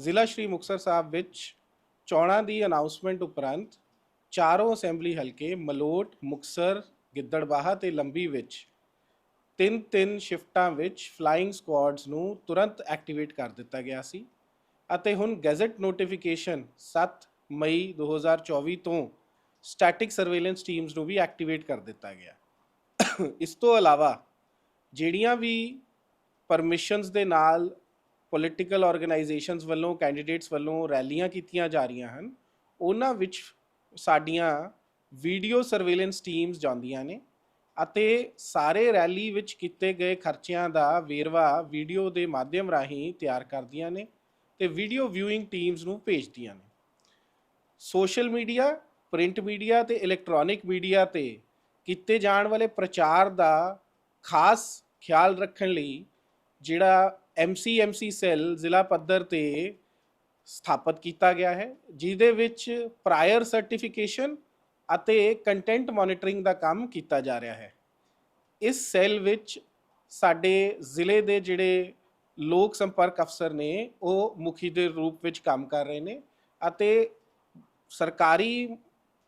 ਜ਼ਿਲ੍ਹਾ ਸ਼੍ਰੀ ਮੁਕਤਸਰ ਸਾਹਿਬ ਵਿੱਚ ਚੋਣਾਂ ਦੀ ਅਨਾਉਂਸਮੈਂਟ ਉਪਰੰਤ ਚਾਰੋਂ ਅਸੈਂਬਲੀ ਹਲਕੇ ਮਲੋਟ, ਮੁਕਤਸਰ, ਗਿੱਦੜਬਾਹਾ ਤੇ ਲੰਬੀ ਵਿੱਚ ਤਿੰਨ ਤਿੰਨ ਸ਼ਿਫਟਾਂ ਵਿੱਚ ਫਲਾਈਂਗ ਸਕੁਆਡਸ ਨੂੰ ਤੁਰੰਤ ਐਕਟੀਵੇਟ ਕਰ ਦਿੱਤਾ ਗਿਆ ਸੀ ਅਤੇ ਹੁਣ ਗੈਜ਼ਟ ਨੋਟੀਫਿਕੇਸ਼ਨ 7 ਮਈ 2024 ਤੋਂ ਸਟੈਟਿਕ ਸਰਵੇਲੈਂਸ ਟੀਮਸ ਨੂੰ ਵੀ ਐਕਟੀਵੇਟ ਕਰ ਦਿੱਤਾ ਗਿਆ। ਇਸ ਤੋਂ ਇਲਾਵਾ ਜਿਹੜੀਆਂ ਵੀ ਪਰਮਿਸ਼ਨਸ ਦੇ ਨਾਲ ਪੋਲੀਟੀਕਲ ਆਰਗੇਨਾਈਜੇਸ਼ਨਸ ਵੱਲੋਂ ਕੈਂਡੀਡੇਟਸ ਵੱਲੋਂ ਰੈਲੀਆਂ ਕੀਤੀਆਂ ਜਾ ਰਹੀਆਂ ਹਨ। ਉਹਨਾਂ ਵਿੱਚ ਸਾਡੀਆਂ ਵੀਡੀਓ ਸਰਵੇਲੈਂਸ ਟੀਮਸ ਜਾਂਦੀਆਂ ਨੇ ਅਤੇ ਸਾਰੇ ਰੈਲੀ ਵਿੱਚ ਕੀਤੇ ਗਏ ਖਰਚਿਆਂ ਦਾ ਵੇਰਵਾ ਵੀਡੀਓ ਦੇ ਮਾਧਿਅਮ ਰਾਹੀਂ ਤਿਆਰ ਕਰਦੀਆਂ ਨੇ ਤੇ ਵੀਡੀਓ ਵਿਊਇੰਗ ਟੀਮਸ ਨੂੰ ਭੇਜਦੀਆਂ ਨੇ। ਸੋਸ਼ਲ ਮੀਡੀਆ ਪ੍ਰਿੰਟ ਮੀਡੀਆ ਤੇ ਇਲੈਕਟ੍ਰੋਨਿਕ ਮੀਡੀਆ ਤੇ ਕੀਤੇ ਜਾਣ ਵਾਲੇ ਪ੍ਰਚਾਰ ਦਾ ਖਾਸ ਖਿਆਲ ਰੱਖਣ ਲਈ ਜਿਹੜਾ ਐਮਸੀਐਮਸੀ ਸੈੱਲ ਜ਼ਿਲ੍ਹਾ ਪੱਧਰ ਤੇ ਸਥਾਪਿਤ ਕੀਤਾ ਗਿਆ ਹੈ, ਜਿਹਦੇ ਵਿੱਚ ਪ੍ਰਾਇਰ ਸਰਟੀਫਿਕੇਸ਼ਨ ਅਤੇ ਕੰਟੈਂਟ ਮੋਨੀਟਰਿੰਗ ਦਾ ਕੰਮ ਕੀਤਾ ਜਾ ਰਿਹਾ ਹੈ। ਇਸ ਸੈੱਲ ਵਿੱਚ ਸਾਡੇ ਜ਼ਿਲ੍ਹੇ ਦੇ ਜਿਹੜੇ ਲੋਕ ਸੰਪਰਕ ਅਫਸਰ ਨੇ, ਉਹ ਮੁਖੀ ਦੇ ਰੂਪ ਵਿੱਚ ਕੰਮ ਕਰ ਰਹੇ ਨੇ ਅਤੇ ਸਰਕਾਰੀ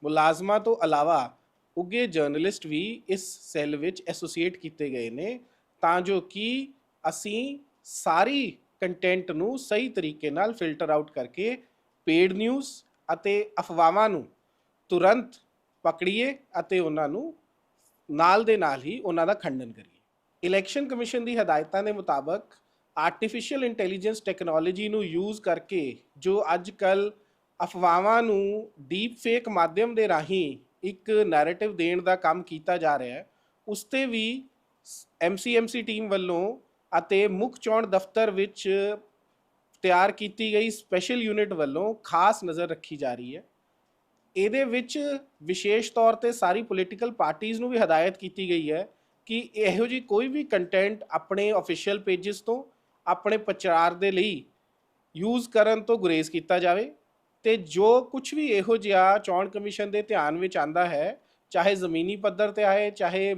ਮੁਲਾਜ਼ਮਾਂ ਤੋਂ ਇਲਾਵਾ ਉੱਗੇ ਜਰਨਲਿਸਟ ਵੀ ਇਸ ਸੈੱਲ ਵਿੱਚ ਐਸੋਸੀਏਟ ਕੀਤੇ ਗਏ ਨੇ, ਤਾਂ ਜੋ ਕਿ ਅਸੀਂ ਸਾਰੀ ਕੰਟੈਂਟ ਨੂੰ ਸਹੀ ਤਰੀਕੇ ਨਾਲ ਫਿਲਟਰ ਆਊਟ ਕਰਕੇ ਪੇਡ ਨਿਊਜ਼ ਅਤੇ ਅਫਵਾਹਾਂ ਨੂੰ ਤੁਰੰਤ ਪਕੜੀਏ ਅਤੇ ਉਹਨਾਂ ਨੂੰ ਨਾਲ ਦੇ ਨਾਲ ਹੀ ਉਹਨਾਂ ਦਾ ਖੰਡਨ ਕਰੀਏ। ਇਲੈਕਸ਼ਨ ਕਮਿਸ਼ਨ ਦੀ ਹਦਾਇਤਾਂ ਦੇ ਮੁਤਾਬਕ ਆਰਟੀਫੀਸ਼ੀਅਲ ਇੰਟੈਲੀਜੈਂਸ ਟੈਕਨੋਲੋਜੀ ਨੂੰ ਯੂਜ਼ ਕਰਕੇ ਜੋ ਅੱਜ ਕੱਲ ਅਫਵਾਹਾਂ ਨੂੰ ਡੀਪ ਫੇਕ ਮਾਧਿਅਮ ਦੇ ਰਾਹੀਂ ਇੱਕ ਨੈਰੇਟਿਵ ਦੇਣ ਦਾ ਕੰਮ ਕੀਤਾ ਜਾ ਰਿਹਾ ਹੈ, ਉਸ ਤੇ ਵੀ ਐਮਸੀਐਮਸੀ ਟੀਮ ਵੱਲੋਂ ਅਤੇ ਮੁੱਖ ਚੋਣ ਦਫ਼ਤਰ ਵਿੱਚ ਤਿਆਰ ਕੀਤੀ ਗਈ ਸਪੈਸ਼ਲ ਯੂਨਿਟ ਵੱਲੋਂ ਖਾਸ ਨਜ਼ਰ ਰੱਖੀ ਜਾ ਰਹੀ ਹੈ। ਇਹਦੇ ਵਿੱਚ ਵਿਸ਼ੇਸ਼ ਤੌਰ ਤੇ ਸਾਰੀ ਪੋਲੀਟੀਕਲ ਪਾਰਟੀਆਂ ਨੂੰ ਵੀ ਹਦਾਇਤ ਕੀਤੀ ਗਈ ਹੈ ਕਿ ਇਹੋ ਜੀ ਕੋਈ ਵੀ ਕੰਟੈਂਟ ਆਪਣੇ ਅਫੀਸ਼ੀਅਲ ਪੇजेस ਤੋਂ ਆਪਣੇ ਪ੍ਰਚਾਰ ਦੇ ਲਈ ਯੂਜ਼ ਕਰਨ ਤੋਂ ਗੁਰੇਜ਼ ਕੀਤਾ ਜਾਵੇ ਤੇ ਜੋ ਕੁਝ ਵੀ ਇਹੋ ਜਿਹਾ ਚੋਣ ਕਮਿਸ਼ਨ ਦੇ ਧਿਆਨ ਵਿੱਚ ਆਂਦਾ ਹੈ, ਚਾਹੇ ਜ਼ਮੀਨੀ ਪੱਧਰ ਤੇ ਆਏ, ਚਾਹੇ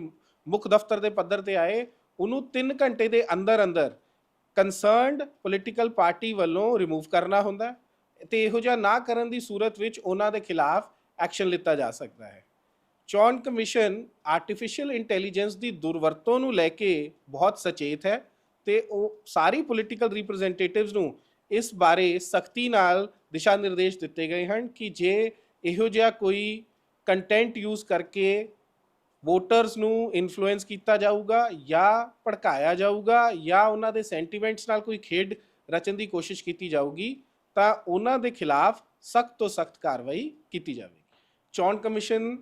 ਮੁੱਖ ਦਫ਼ਤਰ ਦੇ ਪੱਧਰ ਤੇ ਆਏ ਉਹਨੂੰ 3 ਘੰਟੇ ਦੇ ਅੰਦਰ ਅੰਦਰ ਕੰਸਰਨਡ ਪੋਲੀਟੀਕਲ ਪਾਰਟੀ ਵੱਲੋਂ ਰਿਮੂਵ ਕਰਨਾ ਹੁੰਦਾ ਹੈ ਤੇ ਇਹੋ ਜਿਹਾ ਨਾ ਕਰਨ ਦੀ ਸੂਰਤ ਵਿੱਚ ਉਹਨਾਂ ਦੇ ਖਿਲਾਫ ਐਕਸ਼ਨ ਲਿੱਤਾ ਜਾ ਸਕਦਾ ਹੈ। ਚੋਣ ਕਮਿਸ਼ਨ ਆਰਟੀਫੀਸ਼ੀਅਲ ਇੰਟੈਲੀਜੈਂਸ ਦੀ ਦੁਰਵਰਤੋਂ ਨੂੰ ਲੈ ਕੇ ਬਹੁਤ ਸਚੇਤ ਹੈ ਤੇ ਉਹ ਸਾਰੀ ਪੋਲੀਟੀਕਲ ਰਿਪਰੈਜ਼ੈਂਟੇਟਿਵਸ ਨੂੰ ਇਸ ਬਾਰੇ ਸਖਤੀ ਨਾਲ ਦਿਸ਼ਾ ਨਿਰਦੇਸ਼ ਦਿੱਤੇ ਗਏ ਹਨ ਕਿ ਜੇ ਇਹੋ ਜਿਹਾ ਕੋਈ ਕੰਟੈਂਟ ਯੂਜ਼ ਕਰਕੇ ਵੋਟਰਸ ਨੂੰ ਇਨਫਲੂਐਂਸ ਕੀਤਾ ਜਾਊਗਾ ਜਾਂ ਭੜਕਾਇਆ ਜਾਊਗਾ ਜਾਂ ਉਹਨਾਂ ਦੇ ਸੈਂਟੀਮੈਂਟਸ ਨਾਲ ਕੋਈ ਖੇਡ ਰਚਣ ਦੀ ਕੋਸ਼ਿਸ਼ ਕੀਤੀ ਜਾਊਗੀ, ਤਾਂ ਉਹਨਾਂ ਦੇ ਖਿਲਾਫ ਸਖਤ ਤੋਂ ਸਖਤ ਕਾਰਵਾਈ ਕੀਤੀ ਜਾਵੇਗੀ। ਚੋਣ ਕਮਿਸ਼ਨ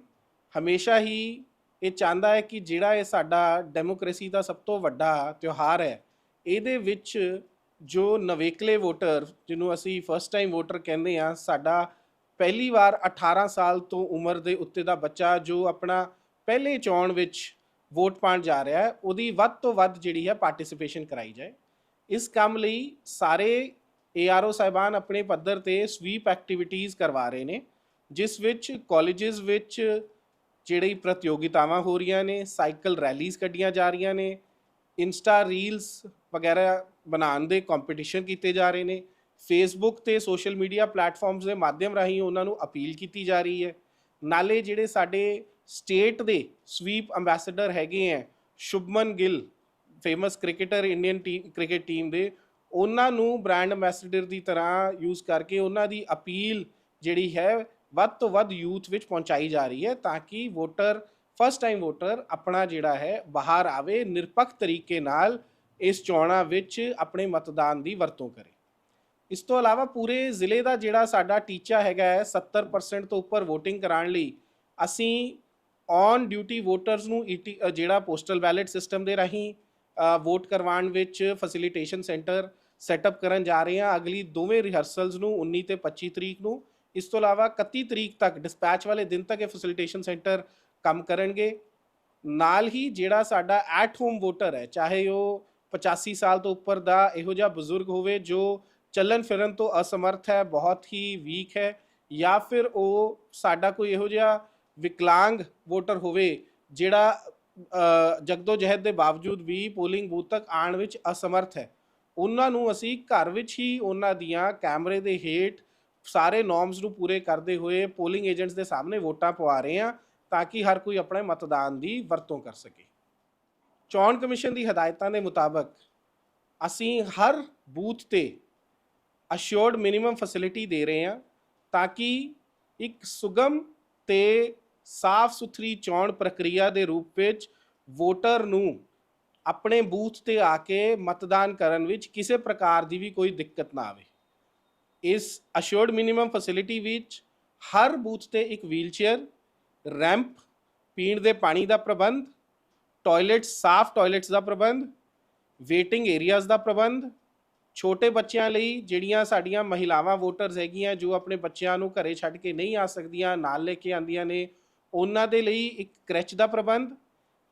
ਹਮੇਸ਼ਾ ਹੀ ਇਹ ਚਾਹੁੰਦਾ ਹੈ ਕਿ ਜਿਹੜਾ ਇਹ ਸਾਡਾ ਡੈਮੋਕ੍ਰੇਸੀ ਦਾ ਸਭ ਤੋਂ ਵੱਡਾ ਤਿਉਹਾਰ ਹੈ, ਇਹਦੇ ਵਿੱਚ ਜੋ ਨਵੇਕਲੇ ਵੋਟਰ, ਜਿਹਨੂੰ ਅਸੀਂ ਫਸਟ ਟਾਈਮ ਵੋਟਰ ਕਹਿੰਦੇ ਆ ਸਾਡਾ ਪਹਿਲੀ ਵਾਰ 18 ਸਾਲ ਤੋਂ ਉਮਰ ਦੇ ਉੱਤੇ ਦਾ ਬੱਚਾ ਜੋ ਆਪਣਾ ਪਹਿਲੇ ਚੋਣ ਵਿੱਚ ਵੋਟ ਪਾਉਣ ਜਾ ਰਿਹਾ ਹੈ, ਉਹਦੀ ਵੱਧ ਤੋਂ ਵੱਧ ਜਿਹੜੀ ਹੈ ਪਾਰਟਿਸਿਪੇਸ਼ਨ ਕਰਾਈ ਜਾਏ। ਇਸ ਕੰਮ ਲਈ ਸਾਰੇ ਏਆਰਓ ਸਾਹਿਬਾਨ ਆਪਣੇ ਪੱਧਰ ਤੇ ਸਵੀਪ ਐਕਟੀਵਿਟੀਜ਼ ਕਰਵਾ ਰਹੇ ਨੇ, ਜਿਸ ਵਿੱਚ ਕਾਲਜਸ ਵਿੱਚ ਜਿਹੜੀ ਪ੍ਰਤੀਯੋਗਿਤਾਵਾਂ ਹੋ ਰਹੀਆਂ ਨੇ ਸਾਈਕਲ ਰੈਲੀਜ਼ ਕੱਢੀਆਂ ਜਾ ਰਹੀਆਂ ਨੇ ਇੰਸਟਾ ਰੀਲਸ ਵਗੈਰਾ ਬਣਾਉਣ ਦੇ ਕੰਪੀਟੀਸ਼ਨ ਕੀਤੇ ਜਾ ਰਹੇ ਨੇ ਫੇਸਬੁੱਕ ਤੇ ਸੋਸ਼ਲ ਮੀਡੀਆ ਪਲੇਟਫਾਰਮਸ ਦੇ ਮਾਧਿਅਮ ਰਾਹੀਂ ਉਹਨਾਂ ਨੂੰ ਅਪੀਲ ਕੀਤੀ ਜਾ ਰਹੀ ਹੈ। ਨਾਲੇ ਜਿਹੜੇ ਸਾਡੇ ਸਟੇਟ ਦੇ ਸਵੀਪ ਐਮਬੈਸਡਰ ਹੈਗੇ ਆ Shubman Gill famous cricketer Indian cricket team ਦੇ। ਉਹਨਾਂ ਨੂੰ ਬ੍ਰਾਂਡ ਐਮਬੈਸਡਰ ਦੀ ਤਰ੍ਹਾਂ ਯੂਜ਼ ਕਰਕੇ ਉਹਨਾਂ ਦੀ ਅਪੀਲ ਜਿਹੜੀ ਹੈ, ਵੱਧ ਤੋਂ ਵੱਧ ਯੂਥ ਵਿੱਚ ਪਹੁੰਚਾਈ ਜਾ ਰਹੀ ਹੈ ਤਾਂ ਕਿ ਵੋਟਰ ਫਸਟ ਟਾਈਮ ਵੋਟਰ ਆਪਣਾ ਜਿਹੜਾ ਹੈ, ਬਾਹਰ ਆਵੇ, ਨਿਰਪੱਖ ਤਰੀਕੇ ਨਾਲ ਇਸ ਚੋਣਾਂ ਵਿੱਚ ਆਪਣੇ ਮਤਦਾਨ ਦੀ ਵਰਤੋਂ ਕਰੇ। ਇਸ ਤੋਂ ਇਲਾਵਾ ਪੂਰੇ ਜ਼ਿਲ੍ਹੇ ਦਾ ਜਿਹੜਾ ਸਾਡਾ ਟੀਚਾ ਹੈਗਾ ਹੈ 70% ਤੋਂ ਉੱਪਰ VOTING ਕਰਾਉਣ ਲਈ, ਅਸੀਂ ਔਨ ਡਿਊਟੀ ਵੋਟਰਸ ਨੂੰ ET ਜਿਹੜਾ ਪੋਸਟਲ ਬੈਲਟ ਸਿਸਟਮ ਦੇ ਰਾਹੀਂ ਵੋਟ ਕਰਵਾਉਣ ਵਿੱਚ ਫੈਸਿਲਿਟੇਸ਼ਨ ਸੈਂਟਰ ਸੈਟਅਪ ਕਰਨ ਜਾ ਰਹੇ ਹਾਂ। ਅਗਲੀ ਦੋਵੇਂ ਰਿਹਰਸਲਸ ਨੂੰ 19 ਤੇ 25 ਤਰੀਕ ਨੂੰ। ਇਸ ਤੋਂ ਇਲਾਵਾ 31 ਤਰੀਕ ਤੱਕ ਡਿਸਪੈਚ ਵਾਲੇ ਦਿਨ ਤੱਕ ਇਹ ਫੈਸਿਲਿਟੇਸ਼ਨ ਸੈਂਟਰ ਕੰਮ ਕਰਨਗੇ। ਨਾਲ ਹੀ ਜਿਹੜਾ ਸਾਡਾ ਐਟ ਹੋਮ ਵੋਟਰ ਹੈ, ਚਾਹੇ ਉਹ 85 ਸਾਲ ਤੋਂ ਉੱਪਰ ਦਾ ਇਹੋ ਜਿਹਾ ਬਜ਼ੁਰਗ ਹੋਵੇ ਜੋ ਚੱਲਣ ਫਿਰਨ ਤੋਂ ਅਸਮਰਥ ਹੈ, ਬਹੁਤ ਹੀ ਵੀਕ ਹੈ, ਜਾਂ ਫਿਰ ਉਹ ਸਾਡਾ ਕੋਈ ਇਹੋ ਜਿਹਾ ਵਿਕਲਾਂਗ ਵੋਟਰ ਹੋਵੇ, ਜਿਹੜਾ ਜਗਦੋ ਜਹਿਦ ਦੇ ਬਾਵਜੂਦ ਵੀ ਪੋਲਿੰਗ ਬੂਥ ਤੱਕ ਆਉਣ ਵਿੱਚ ਅਸਮਰਥ ਹੈ। ਉਹਨਾਂ ਨੂੰ ਅਸੀਂ ਘਰ ਵਿੱਚ ਹੀ ਉਹਨਾਂ ਦੀਆਂ ਕੈਮਰੇ ਦੇ ਹੇਠ ਸਾਰੇ ਨੋਰਮਸ ਨੂੰ ਪੂਰੇ ਕਰਦੇ ਹੋਏ ਪੋਲਿੰਗ ਏਜੰਟਸ ਦੇ ਸਾਹਮਣੇ ਵੋਟਾਂ ਪਵਾ ਰਹੇ ਹਾਂ, ਤਾਂ ਕਿ ਹਰ ਕੋਈ ਆਪਣੇ ਮਤਦਾਨ ਦੀ ਵਰਤੋਂ ਕਰ ਸਕੇ। ਚੋਣ ਕਮਿਸ਼ਨ ਦੀ ਹਦਾਇਤਾਂ ਦੇ ਮੁਤਾਬਕ ਅਸੀਂ ਹਰ ਬੂਥ ਤੇ ਅਸ਼ੋਰਡ ਮਿਨੀਮਮ ਫੈਸਿਲਿਟੀ ਦੇ ਰਹੇ ਹਾਂ, ਤਾਂ ਕਿ ਇੱਕ ਸੁਗਮ ਤੇ ਸਾਫ਼ ਸੁਥਰੀ ਚੋਣ ਪ੍ਰਕਿਰਿਆ ਦੇ ਰੂਪ ਵਿੱਚ ਵੋਟਰ ਨੂੰ ਆਪਣੇ ਬੂਥ ਤੇ ਆ ਕੇ ਮਤਦਾਨ ਕਰਨ ਵਿੱਚ ਕਿਸੇ ਪ੍ਰਕਾਰ ਦੀ ਵੀ ਕੋਈ ਦਿੱਕਤ ਨਾ ਆਵੇ। ਇਸ ਅਸ਼ੋਰਡ ਮਿਨੀਮਮ ਫੈਸਿਲਿਟੀ ਵਿੱਚ ਹਰ ਬੂਥ ਤੇ ਇੱਕ ਵੀਲਚੇਅਰ ਰੈਂਪ ਪੀਣ ਦੇ ਪਾਣੀ ਦਾ ਪ੍ਰਬੰਧ ਟਾਇਲਟਸ ਸਾਫ਼ ਟਾਇਲਟਸ ਦਾ ਪ੍ਰਬੰਧ ਵੇਟਿੰਗ ਏਰੀਆਜ਼ ਦਾ ਪ੍ਰਬੰਧ, ਛੋਟੇ ਬੱਚਿਆਂ ਲਈ ਜਿਹੜੀਆਂ ਸਾਡੀਆਂ ਮਹਿਲਾਵਾਂ ਵੋਟਰਸ ਹੈਗੀਆਂ ਜੋ ਆਪਣੇ ਬੱਚਿਆਂ ਨੂੰ ਘਰੇ ਛੱਡ ਕੇ ਨਹੀਂ ਆ ਸਕਦੀਆਂ, ਨਾਲ ਲੈ ਕੇ ਆਂਦੀਆਂ ਨੇ ਉਹਨਾਂ ਦੇ ਲਈ ਇੱਕ ਕ੍ਰੈਚ ਦਾ ਪ੍ਰਬੰਧ,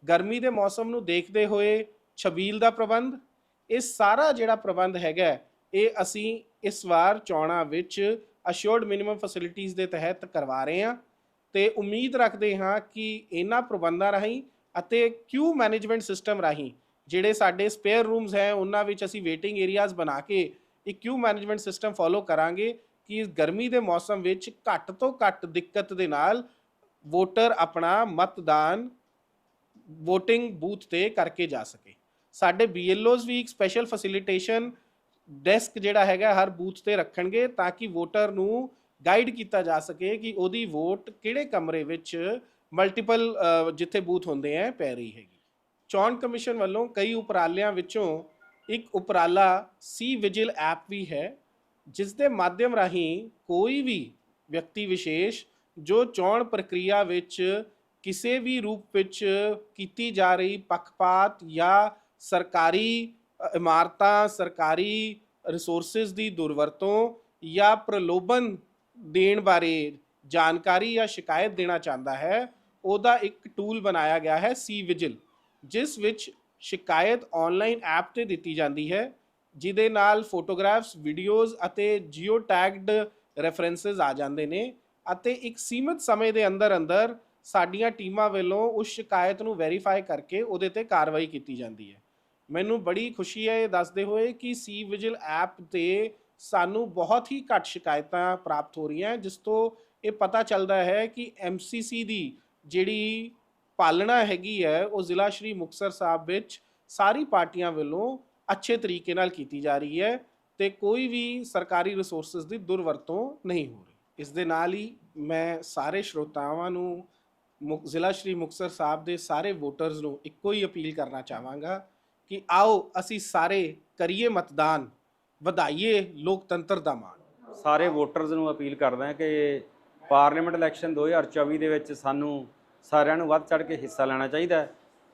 ਗਰਮੀ ਦੇ ਮੌਸਮ ਨੂੰ ਦੇਖਦੇ ਹੋਏ ਛਬੀਲ ਦਾ ਪ੍ਰਬੰਧ, ਇਹ ਸਾਰਾ ਜਿਹੜਾ ਪ੍ਰਬੰਧ ਹੈਗਾ, ਇਹ ਅਸੀਂ ਇਸ ਵਾਰ ਚੋਣਾਂ ਵਿੱਚ ਅਸ਼ੋਰਡ ਮਿਨੀਮਮ ਫੈਸਿਲਿਟੀਆਂ ਦੇ ਤਹਿਤ ਕਰਵਾ ਰਹੇ ਹਾਂ ਤੇ ਉਮੀਦ ਰੱਖਦੇ ਹਾਂ ਕਿ ਇਹਨਾਂ ਪ੍ਰਬੰਧਾਂ ਰਾਹੀਂ ਅਤੇ ਕਿਊ ਮੈਨੇਜਮੈਂਟ ਸਿਸਟਮ ਰਾਹੀਂ ਜਿਹੜੇ ਸਾਡੇ ਸਪੇਅਰ ਰੂਮਸ ਹੈ, ਉਹਨਾਂ ਵਿੱਚ ਅਸੀਂ ਵੇਟਿੰਗ ਏਰੀਆਜ਼ ਬਣਾ ਕੇ ਇੱਕ ਕਿਊ ਮੈਨੇਜਮੈਂਟ ਸਿਸਟਮ ਫੋਲੋ ਕਰਾਂਗੇ ਕਿ ਗਰਮੀ ਦੇ ਮੌਸਮ ਵਿੱਚ ਘੱਟ ਤੋਂ ਘੱਟ ਦਿੱਕਤ ਦੇ ਨਾਲ ਵੋਟਰ ਆਪਣਾ ਮਤਦਾਨ VOTING ਬੂਥ ਤੇ ਕਰਕੇ ਜਾ ਸਕੇ। ਸਾਡੇ BLOs ਵੀ ਇੱਕ ਸਪੈਸ਼ਲ ਫੈਸਿਲਿਟੇਸ਼ਨ ਡੈਸਕ ਜਿਹੜਾ ਹੈਗਾ ਹਰ ਬੂਥ ਤੇ ਰੱਖਣਗੇ ਤਾਂ ਕਿ ਵੋਟਰ ਨੂੰ ਗਾਈਡ ਕੀਤਾ ਜਾ ਸਕੇ ਕਿ ਉਹਦੀ ਵੋਟ ਕਿਹੜੇ ਕਮਰੇ ਵਿੱਚ ਮਲਟੀਪਲ ਜਿੱਥੇ ਬੂਥ ਹੁੰਦੇ ਆ ਪੈ ਰਹੀ ਹੈਗੀ। ਚੋਣ ਕਮਿਸ਼ਨ ਵੱਲੋਂ ਕਈ ਉਪਰਾਲਿਆਂ ਵਿੱਚੋਂ ਇੱਕ ਉਪਰਾਲਾ ਸੀ ਵਿਜਿਲ ਐਪ ਵੀ ਹੈ ਜਿਸ ਦੇ ਮਾਧਿਅਮ ਰਾਹੀਂ ਕੋਈ ਵੀ ਵਿਅਕਤੀ ਵਿਸ਼ੇਸ਼ ਜੋ ਚੋਣ ਪ੍ਰਕਿਰਿਆ ਵਿੱਚ ਕਿਸੇ ਵੀ ਰੂਪ ਵਿੱਚ ਕੀਤੀ ਜਾ ਰਹੀ ਪੱਖਪਾਤ ਜਾਂ ਸਰਕਾਰੀ ਇਮਾਰਤਾਂ, ਸਰਕਾਰੀ ਰਿਸੋਰਸਸ ਦੀ ਦੁਰਵਰਤੋਂ ਜਾਂ ਪ੍ਰਲੋਭਨ ਦੇਣ ਬਾਰੇ ਜਾਣਕਾਰੀ ਜਾਂ ਸ਼ਿਕਾਇਤ ਦੇਣਾ ਚਾਹੁੰਦਾ ਹੈ, ਉਹਦਾ ਇੱਕ ਟੂਲ ਬਣਾਇਆ ਗਿਆ ਹੈ ਸੀ ਵਿਜਿਲ ਜਿਸ ਵਿੱਚ ਸ਼ਿਕਾਇਤ ਆਨਲਾਈਨ ਐਪ ਤੇ ਦਿੱਤੀ ਜਾਂਦੀ ਹੈ, ਜਿਹਦੇ ਨਾਲ ਫੋਟੋਗ੍ਰਾਫਸ ਵੀਡੀਓਜ਼ ਅਤੇ ਜੀਓ ਟੈਗਡ ਰੈਫਰੈਂਸਸ ਆ ਜਾਂਦੇ ਨੇ। ਅਤੇ ਇੱਕ ਸੀਮਿਤ ਸਮੇਂ ਦੇ ਅੰਦਰ ਅੰਦਰ ਸਾਡੀਆਂ ਟੀਮਾਂ ਵੱਲੋਂ ਉਸ ਸ਼ਿਕਾਇਤ ਨੂੰ ਵੈਰੀਫਾਈ ਕਰਕੇ ਉਹਦੇ ਤੇ ਕਾਰਵਾਈ ਕੀਤੀ ਜਾਂਦੀ ਹੈ। ਮੈਨੂੰ ਬੜੀ ਖੁਸ਼ੀ ਹੈ ਇਹ ਦੱਸਦੇ ਹੋਏ ਕਿ ਸੀ ਵਿਜਿਲ ਐਪ ਤੇ ਸਾਨੂੰ ਬਹੁਤ ਹੀ ਘੱਟ ਸ਼ਿਕਾਇਤਾਂ ਪ੍ਰਾਪਤ ਹੋ ਰਹੀਆਂ, ਜਿਸ ਤੋਂ ਇਹ ਪਤਾ ਚੱਲਦਾ ਹੈ ਕਿ ਐਮਸੀਸੀ ਦੀ ਜਿਹੜੀ ਪਾਲਣਾ ਹੈਗੀ ਹੈ, ਉਹ ਜ਼ਿਲ੍ਹਾ ਸ਼੍ਰੀ ਮੁਕਤਸਰ ਸਾਹਿਬ ਵਿੱਚ ਸਾਰੀ ਪਾਰਟੀਆਂ ਵੱਲੋਂ ਅੱਛੇ ਤਰੀਕੇ ਨਾਲ ਕੀਤੀ ਜਾ ਰਹੀ ਹੈ ਤੇ ਕੋਈ ਵੀ ਸਰਕਾਰੀ ਰਿਸੋਰਸਸ ਦੀ ਦੁਰਵਰਤੋਂ ਨਹੀਂ ਹੋ ਰਹੀ। ਇਸ ਦੇ ਨਾਲ ਹੀ ਮੈਂ ਸਾਰੇ ਸ਼ਰੋਤਾਵਾਂ ਨੂੰ ਮੁਕ- ਜ਼ਿਲ੍ਹਾ ਸ਼੍ਰੀ ਮੁਕਤਸਰ ਸਾਹਿਬ ਦੇ ਸਾਰੇ ਵੋਟਰਸ ਨੂੰ ਇੱਕੋ ਹੀ ਅਪੀਲ ਕਰਨਾ ਚਾਹਾਂਗਾ ਕਿ ਆਓ ਅਸੀਂ ਸਾਰੇ ਕਰੀਏ ਮਤਦਾਨ, ਵਧਾਈਏ ਲੋਕਤੰਤਰ ਦਾ ਮਾਣ। ਸਾਰੇ ਵੋਟਰਸ ਨੂੰ ਅਪੀਲ ਕਰਦਾ ਹਾਂ ਕਿ ਪਾਰਲੀਮੈਂਟ ਇਲੈਕਸ਼ਨ 2024 ਦੇ ਵਿੱਚ ਸਾਨੂੰ ਸਾਰਿਆਂ ਨੂੰ ਵੱਧ ਚੜ ਕੇ ਹਿੱਸਾ ਲੈਣਾ ਚਾਹੀਦਾ ਹੈ,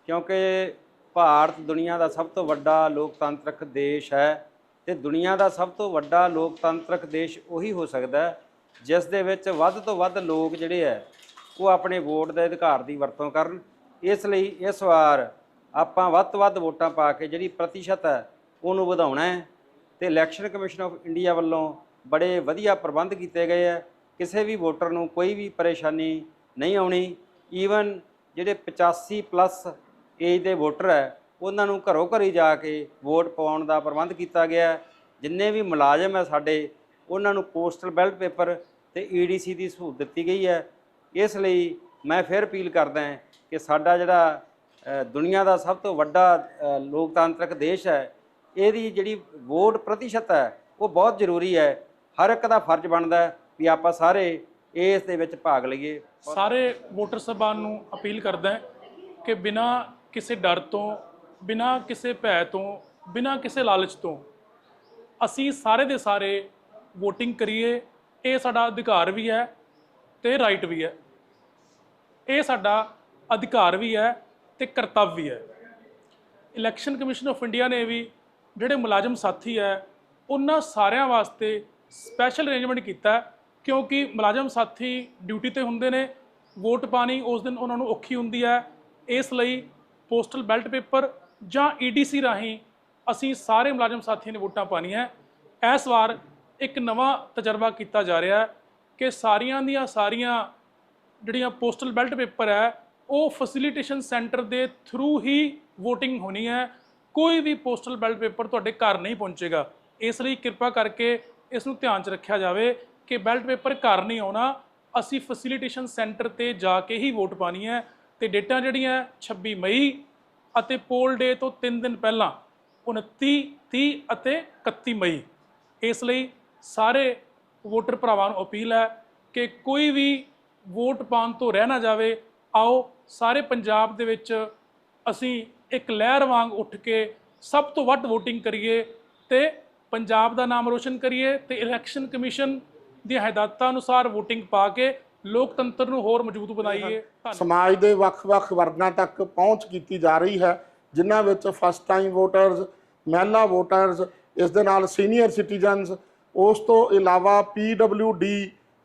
ਕਿਉਂਕਿ ਭਾਰਤ ਦੁਨੀਆ ਦਾ ਸਭ ਤੋਂ ਵੱਡਾ ਲੋਕਤੰਤਰਕ ਦੇਸ਼ ਹੈ ਤੇ ਦੁਨੀਆ ਦਾ ਸਭ ਤੋਂ ਵੱਡਾ ਲੋਕਤੰਤਰਕ ਦੇਸ਼ ਉਹੀ ਹੋ ਸਕਦਾ ਹੈ ਜਿਸ ਦੇ ਵਿੱਚ ਵੱਧ ਤੋਂ ਵੱਧ ਲੋਕ ਜਿਹੜੇ ਹੈ, ਉਹ ਆਪਣੇ ਵੋਟ ਦੇ ਅਧਿਕਾਰ ਦੀ ਵਰਤੋਂ ਕਰਨ। ਇਸ ਲਈ ਇਸ ਵਾਰ ਆਪਾਂ ਵੱਧ ਤੋਂ ਵੱਧ ਵੋਟਾਂ ਪਾ ਕੇ ਜਿਹੜੀ ਪ੍ਰਤੀਸ਼ਤ ਹੈ, ਉਹਨੂੰ ਵਧਾਉਣਾ ਹੈ ਤੇ ਇਲੈਕਸ਼ਨ ਕਮਿਸ਼ਨ ਆਫ ਇੰਡੀਆ ਵੱਲੋਂ ਬੜੇ ਵਧੀਆ ਪ੍ਰਬੰਧ ਕੀਤੇ ਗਏ ਹੈ। ਕਿਸੇ ਵੀ ਵੋਟਰ ਨੂੰ ਕੋਈ ਵੀ ਪਰੇਸ਼ਾਨੀ ਨਹੀਂ ਆਉਣੀ। ਈਵਨ ਜਿਹੜੇ 85 ਪਲੱਸ ਏਜ ਦੇ ਵੋਟਰ ਹੈ, ਉਹਨਾਂ ਨੂੰ ਘਰੋਂ ਘਰੀ ਜਾ ਕੇ ਵੋਟ ਪਾਉਣ ਦਾ ਪ੍ਰਬੰਧ ਕੀਤਾ ਗਿਆ ਜਿੰਨੇ ਵੀ ਮੁਲਾਜ਼ਮ ਹੈ ਸਾਡੇ ਉਹਨਾਂ ਨੂੰ ਪੋਸਟਲ ਬੈਲਟ ਪੇਪਰ ਤੇ ਈਡੀਸੀ ਦੀ ਸਹੂਲਤ ਦਿੱਤੀ ਗਈ ਹੈ। ਇਸ ਲਈ ਮੈਂ ਫਿਰ ਅਪੀਲ ਕਰਦਾ ਹਾਂ ਕਿ ਸਾਡਾ ਜਿਹੜਾ ਦੁਨੀਆ ਦਾ ਸਭ ਤੋਂ ਵੱਡਾ ਲੋਕਤਾਂਤਰਿਕ ਦੇਸ਼ ਹੈ, ਇਹਦੀ ਜਿਹੜੀ ਵੋਟ ਪ੍ਰਤੀਸ਼ਤ ਹੈ, ਉਹ ਬਹੁਤ ਜ਼ਰੂਰੀ ਹੈ। ਹਰ ਇੱਕ ਦਾ ਫਰਜ਼ ਬਣਦਾ ਹੈ ਵੀ ਆਪਾਂ ਸਾਰੇ ਇਸ ਦੇ ਵਿੱਚ ਭਾਗ ਲਈਏ। ਸਾਰੇ ਵੋਟਰ ਸਭਾ ਨੂੰ ਅਪੀਲ ਕਰਦਾ ਕਿ ਬਿਨਾਂ ਕਿਸੇ ਡਰ ਤੋਂ, ਬਿਨਾਂ ਕਿਸੇ ਭੈ ਤੋਂ, ਬਿਨਾਂ ਕਿਸੇ ਲਾਲਚ ਤੋਂ, ਅਸੀਂ ਸਾਰੇ ਦੇ ਸਾਰੇ VOTING ਕਰੀਏ, ਇਹ ਸਾਡਾ ਅਧਿਕਾਰ ਵੀ ਹੈ ਤੇ ਰਾਈਟ ਵੀ ਹੈ। ਇਹ ਸਾਡਾ ਅਧਿਕਾਰ ਵੀ ਹੈ ਤੇ ਕਰਤੱਵ ਵੀ ਹੈ। ਇਲੈਕਸ਼ਨ ਕਮਿਸ਼ਨ ਆਫ ਇੰਡੀਆ ਨੇ ਵੀ ਜਿਹੜੇ ਮੁਲਾਜ਼ਮ ਸਾਥੀ ਹੈ, ਉਹਨਾਂ ਸਾਰਿਆਂ ਵਾਸਤੇ ਸਪੈਸ਼ਲ ਅਰੇਂਜਮੈਂਟ ਕੀਤਾ ਕਿਉਂਕਿ ਮੁਲਾਜ਼ਮ ਸਾਥੀ ਡਿਊਟੀ ਤੇ ਹੁੰਦੇ ਨੇ, ਵੋਟ ਪਾਣੀ ਉਸ ਦਿਨ ਉਹਨਾਂ ਨੂੰ ਔਖੀ ਹੁੰਦੀ ਹੈ, ਇਸ ਲਈ ਪੋਸਟਲ ਬੈਲਟ ਪੇਪਰ ਜਾਂ ਈਡੀਸੀ ਰਾਹੀਂ ਅਸੀਂ ਸਾਰੇ ਮੁਲਾਜ਼ਮ ਸਾਥੀਆਂ ਨੇ ਵੋਟਾਂ ਪਾਣੀਆਂ ਇਸ ਵਾਰ ਇੱਕ ਨਵਾਂ ਤਜਰਬਾ ਕੀਤਾ ਜਾ ਰਿਹਾ ਹੈ ਕਿ ਸਾਰੀਆਂ ਦੀਆਂ ਸਾਰੀਆਂ ਜਿਹੜੀਆਂ ਪੋਸਟਲ ਬੈਲਟ ਪੇਪਰ ਹੈ, ਉਹ ਫੈਸਿਲਿਟੇਸ਼ਨ ਸੈਂਟਰ ਦੇ ਥਰੂ ਹੀ VOTING ਹੋਣੀ ਹੈ। ਕੋਈ ਵੀ ਪੋਸਟਲ ਬੈਲਟ ਪੇਪਰ ਤੁਹਾਡੇ ਘਰ ਨਹੀਂ ਪਹੁੰਚੇਗਾ। ਇਸ ਲਈ ਕਿਰਪਾ ਕਰਕੇ ਇਸ ਨੂੰ ਧਿਆਨ 'ਚ ਰੱਖਿਆ ਜਾਵੇ ਕਿ ਬੈਲਟ ਪੇਪਰ ਘਰ ਨਹੀਂ ਆਉਣਾ। ਅਸੀਂ ਫੈਸਿਲਿਟੇਸ਼ਨ ਸੈਂਟਰ ਤੇ ਜਾ ਕੇ ਹੀ ਵੋਟ ਪਾਣੀ ਹੈ ਤੇ ਡੇਟਾਂ ਜਿਹੜੀਆਂ 26 ਮਈ ਅਤੇ ਪੋਲ ਡੇ ਤੋਂ 3 ਦਿਨ ਪਹਿਲਾਂ 29 30 ਅਤੇ 31 ਮਈ। ਇਸ ਲਈ ਸਾਰੇ ਵੋਟਰ ਭਰਾਵਾਂ ਨੂੰ ਅਪੀਲ ਹੈ ਕਿ ਕੋਈ ਵੀ ਵੋਟ ਪਾਉਣ ਤੋਂ ਰਹਿ ਨਾ ਜਾਵੇ, ਆਓ ਸਾਰੇ ਪੰਜਾਬ ਦੇ ਵਿੱਚ ਅਸੀਂ ਇੱਕ ਲਹਿਰ ਵਾਂਗ ਉੱਠ ਕੇ ਸਭ ਤੋਂ ਵੱਧ VOTING ਕਰੀਏ ਤੇ ਪੰਜਾਬ ਦਾ ਨਾਮ ਰੋਸ਼ਨ ਕਰੀਏ ਤੇ ਇਲੈਕਸ਼ਨ ਕਮਿਸ਼ਨ ਦੀਆਂ ਹਦਾਇਤਾਂ ਅਨੁਸਾਰ VOTING ਪਾ ਕੇ ਲੋਕਤੰਤਰ ਨੂੰ ਹੋਰ ਮਜ਼ਬੂਤ ਬਣਾਈਏ। ਸਮਾਜ ਦੇ ਵੱਖ-ਵੱਖ ਵਰਗਾਂ ਤੱਕ ਪਹੁੰਚ ਕੀਤੀ ਜਾ ਰਹੀ ਹੈ, ਜਿਨ੍ਹਾਂ ਵਿੱਚ ਫਸਟ ਟਾਈਮ ਵੋਟਰਸ ਮਹਿਲਾ ਵੋਟਰਸ ਇਸ ਦੇ ਨਾਲ ਸੀਨੀਅਰ ਸਿਟੀਜ਼ਨਸ ਉਸ ਤੋਂ ਇਲਾਵਾ PWD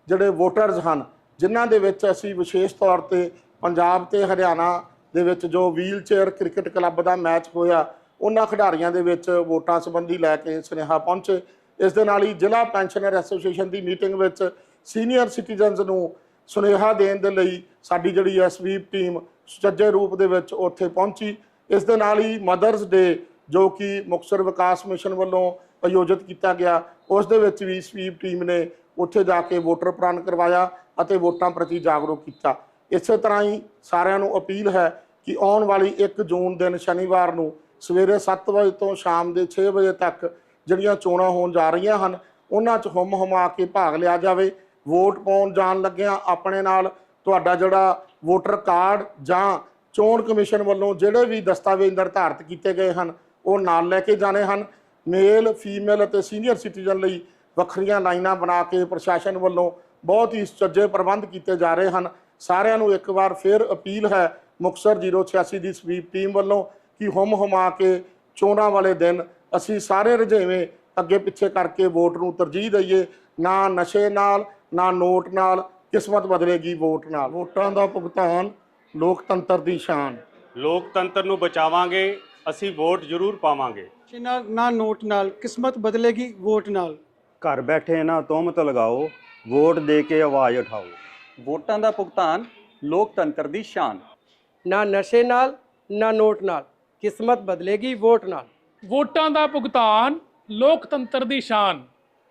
ਜਿਹੜੇ ਵੋਟਰਸ ਹਨ, ਜਿਨ੍ਹਾਂ ਦੇ ਵਿੱਚ ਅਸੀਂ ਵਿਸ਼ੇਸ਼ ਤੌਰ ਤੇ ਪੰਜਾਬ ਤੇ ਹਰਿਆਣਾ ਦੇ ਵਿੱਚ ਜੋ ਵੀਲ ਚੇਅਰ ਕ੍ਰਿਕਟ ਕਲੱਬ ਦਾ ਮੈਚ ਹੋਇਆ, ਉਹਨਾਂ ਖਿਡਾਰੀਆਂ ਦੇ ਵਿੱਚ ਵੋਟਾਂ ਸੰਬੰਧੀ ਲੈ ਕੇ ਸੁਨੇਹਾ ਪਹੁੰਚੇ। ਇਸ ਦੇ ਨਾਲ ਹੀ ਜ਼ਿਲ੍ਹਾ ਪੈਨਸ਼ਨਰ ਐਸੋਸੀਏਸ਼ਨ ਦੀ ਮੀਟਿੰਗ ਵਿੱਚ ਸੀਨੀਅਰ ਸਿਟੀਜ਼ਨਸ ਨੂੰ ਸੁਨੇਹਾ ਦੇਣ ਦੇ ਲਈ ਸਾਡੀ ਜਿਹੜੀ ਹੈ ਸਵੀਪ ਟੀਮ ਸੁਚੱਜੇ ਰੂਪ ਦੇ ਵਿੱਚ ਉੱਥੇ ਪਹੁੰਚੀ। ਇਸ ਦੇ ਨਾਲ ਹੀ ਮਦਰਸ ਡੇ, ਜੋ ਕਿ ਮੁਕਤਸਰ ਵਿਕਾਸ ਮਿਸ਼ਨ ਵੱਲੋਂ ਆਯੋਜਿਤ ਕੀਤਾ ਗਿਆ। ਉਸ ਦੇ ਵਿੱਚ ਵੀ ਸਵੀਪ ਟੀਮ ਨੇ ਉੱਥੇ ਜਾ ਕੇ ਵੋਟਰ ਪ੍ਰਣ ਕਰਵਾਇਆ ਅਤੇ ਵੋਟਾਂ ਪ੍ਰਤੀ ਜਾਗਰੂਕ ਕੀਤਾ। ਇਸੇ ਤਰ੍ਹਾਂ ਹੀ ਸਾਰਿਆਂ ਨੂੰ ਅਪੀਲ ਹੈ ਕਿ ਆਉਣ ਵਾਲੀ 1 ਜੂਨ ਦਿਨ ਸ਼ਨੀਵਾਰ ਨੂੰ ਸਵੇਰੇ 7 ਵਜੇ ਤੋਂ ਸ਼ਾਮ ਦੇ 6 ਵਜੇ ਤੱਕ ਜਿਹੜੀਆਂ ਚੋਣਾਂ ਹੋਣ ਜਾ ਰਹੀਆਂ ਹਨ, ਉਹਨਾਂ 'ਚ ਹੁਮ ਹੁਮਾ ਕੇ ਭਾਗ ਲਿਆ ਜਾਵੇ। ਵੋਟ ਪਾਉਣ ਜਾਣ ਲੱਗਿਆਂ ਆਪਣੇ ਨਾਲ ਤੁਹਾਡਾ ਜਿਹੜਾ ਵੋਟਰ ਕਾਰਡ ਜਾਂ ਚੋਣ ਕਮਿਸ਼ਨ ਵੱਲੋਂ ਜਿਹੜੇ ਵੀ ਦਸਤਾਵੇਜ਼ ਨਿਰਧਾਰਤ ਕੀਤੇ ਗਏ ਹਨ, ਉਹ ਨਾਲ ਲੈ ਕੇ ਜਾਣੇ ਹਨ। ਮੇਲ, ਫੀਮੇਲ ਅਤੇ ਸੀਨੀਅਰ ਸਿਟੀਜ਼ਨ ਲਈ ਵੱਖਰੀਆਂ ਲਾਈਨਾਂ ਬਣਾ ਕੇ ਪ੍ਰਸ਼ਾਸਨ ਵੱਲੋਂ ਬਹੁਤ ਹੀ ਸੁਚੱਜੇ ਪ੍ਰਬੰਧ ਕੀਤੇ ਜਾ ਰਹੇ ਹਨ। ਸਾਰਿਆਂ ਨੂੰ ਇੱਕ ਵਾਰ ਫਿਰ ਅਪੀਲ ਹੈ ਮੁਕਤਸਰ 086 ਦੀ ਸਵੀਪ ਟੀਮ ਵੱਲੋਂ ਕਿ ਹੁਮ ਹੁਮਾ ਕੇ ਚੋਣਾਂ ਵਾਲੇ ਦਿਨ ਅਸੀਂ ਸਾਰੇ ਰੁਝੇਵੇਂ ਅੱਗੇ ਪਿੱਛੇ ਕਰਕੇ ਵੋਟ ਨੂੰ ਤਰਜੀਹ ਦਈਏ। ਨਾ ਨਸ਼ੇ ਨਾਲ, ਨਾ ਨੋਟ ਨਾਲ, ਕਿਸਮਤ ਬਦਲੇਗੀ ਵੋਟ ਨਾਲ। ਵੋਟਾਂ ਦਾ ਭੁਗਤਾਨ ਲੋਕਤੰਤਰ ਦੀ ਸ਼ਾਨ। ਲੋਕਤੰਤਰ ਨੂੰ ਬਚਾਵਾਂਗੇ। ਅਸੀਂ ਵੋਟ ਜ਼ਰੂਰ ਪਾਵਾਂਗੇ। ਨਾਲ ਨਾ ਨੋਟ ਨਾਲ ਕਿਸਮਤ ਬਦਲੇਗੀ ਵੋਟ ਨਾਲ? ਘਰ ਬੈਠੇ ਨਾ ਤੋਹਮਤ ਲਗਾਓ ਵੋਟ ਦੇ ਕੇ ਆਵਾਜ਼ ਉਠਾਓ। ਵੋਟਾਂ ਦਾ ਭੁਗਤਾਨ ਲੋਕਤੰਤਰ ਦੀ ਸ਼ਾਨ। ਨਾ ਨਸ਼ੇ ਨਾਲ ਨਾ ਨੋਟ ਨਾਲ ਕਿਸਮਤ ਬਦਲੇਗੀ ਵੋਟ ਨਾਲ। ਵੋਟਾਂ ਦਾ ਭੁਗਤਾਨ ਲੋਕਤੰਤਰ ਦੀ ਸ਼ਾਨ।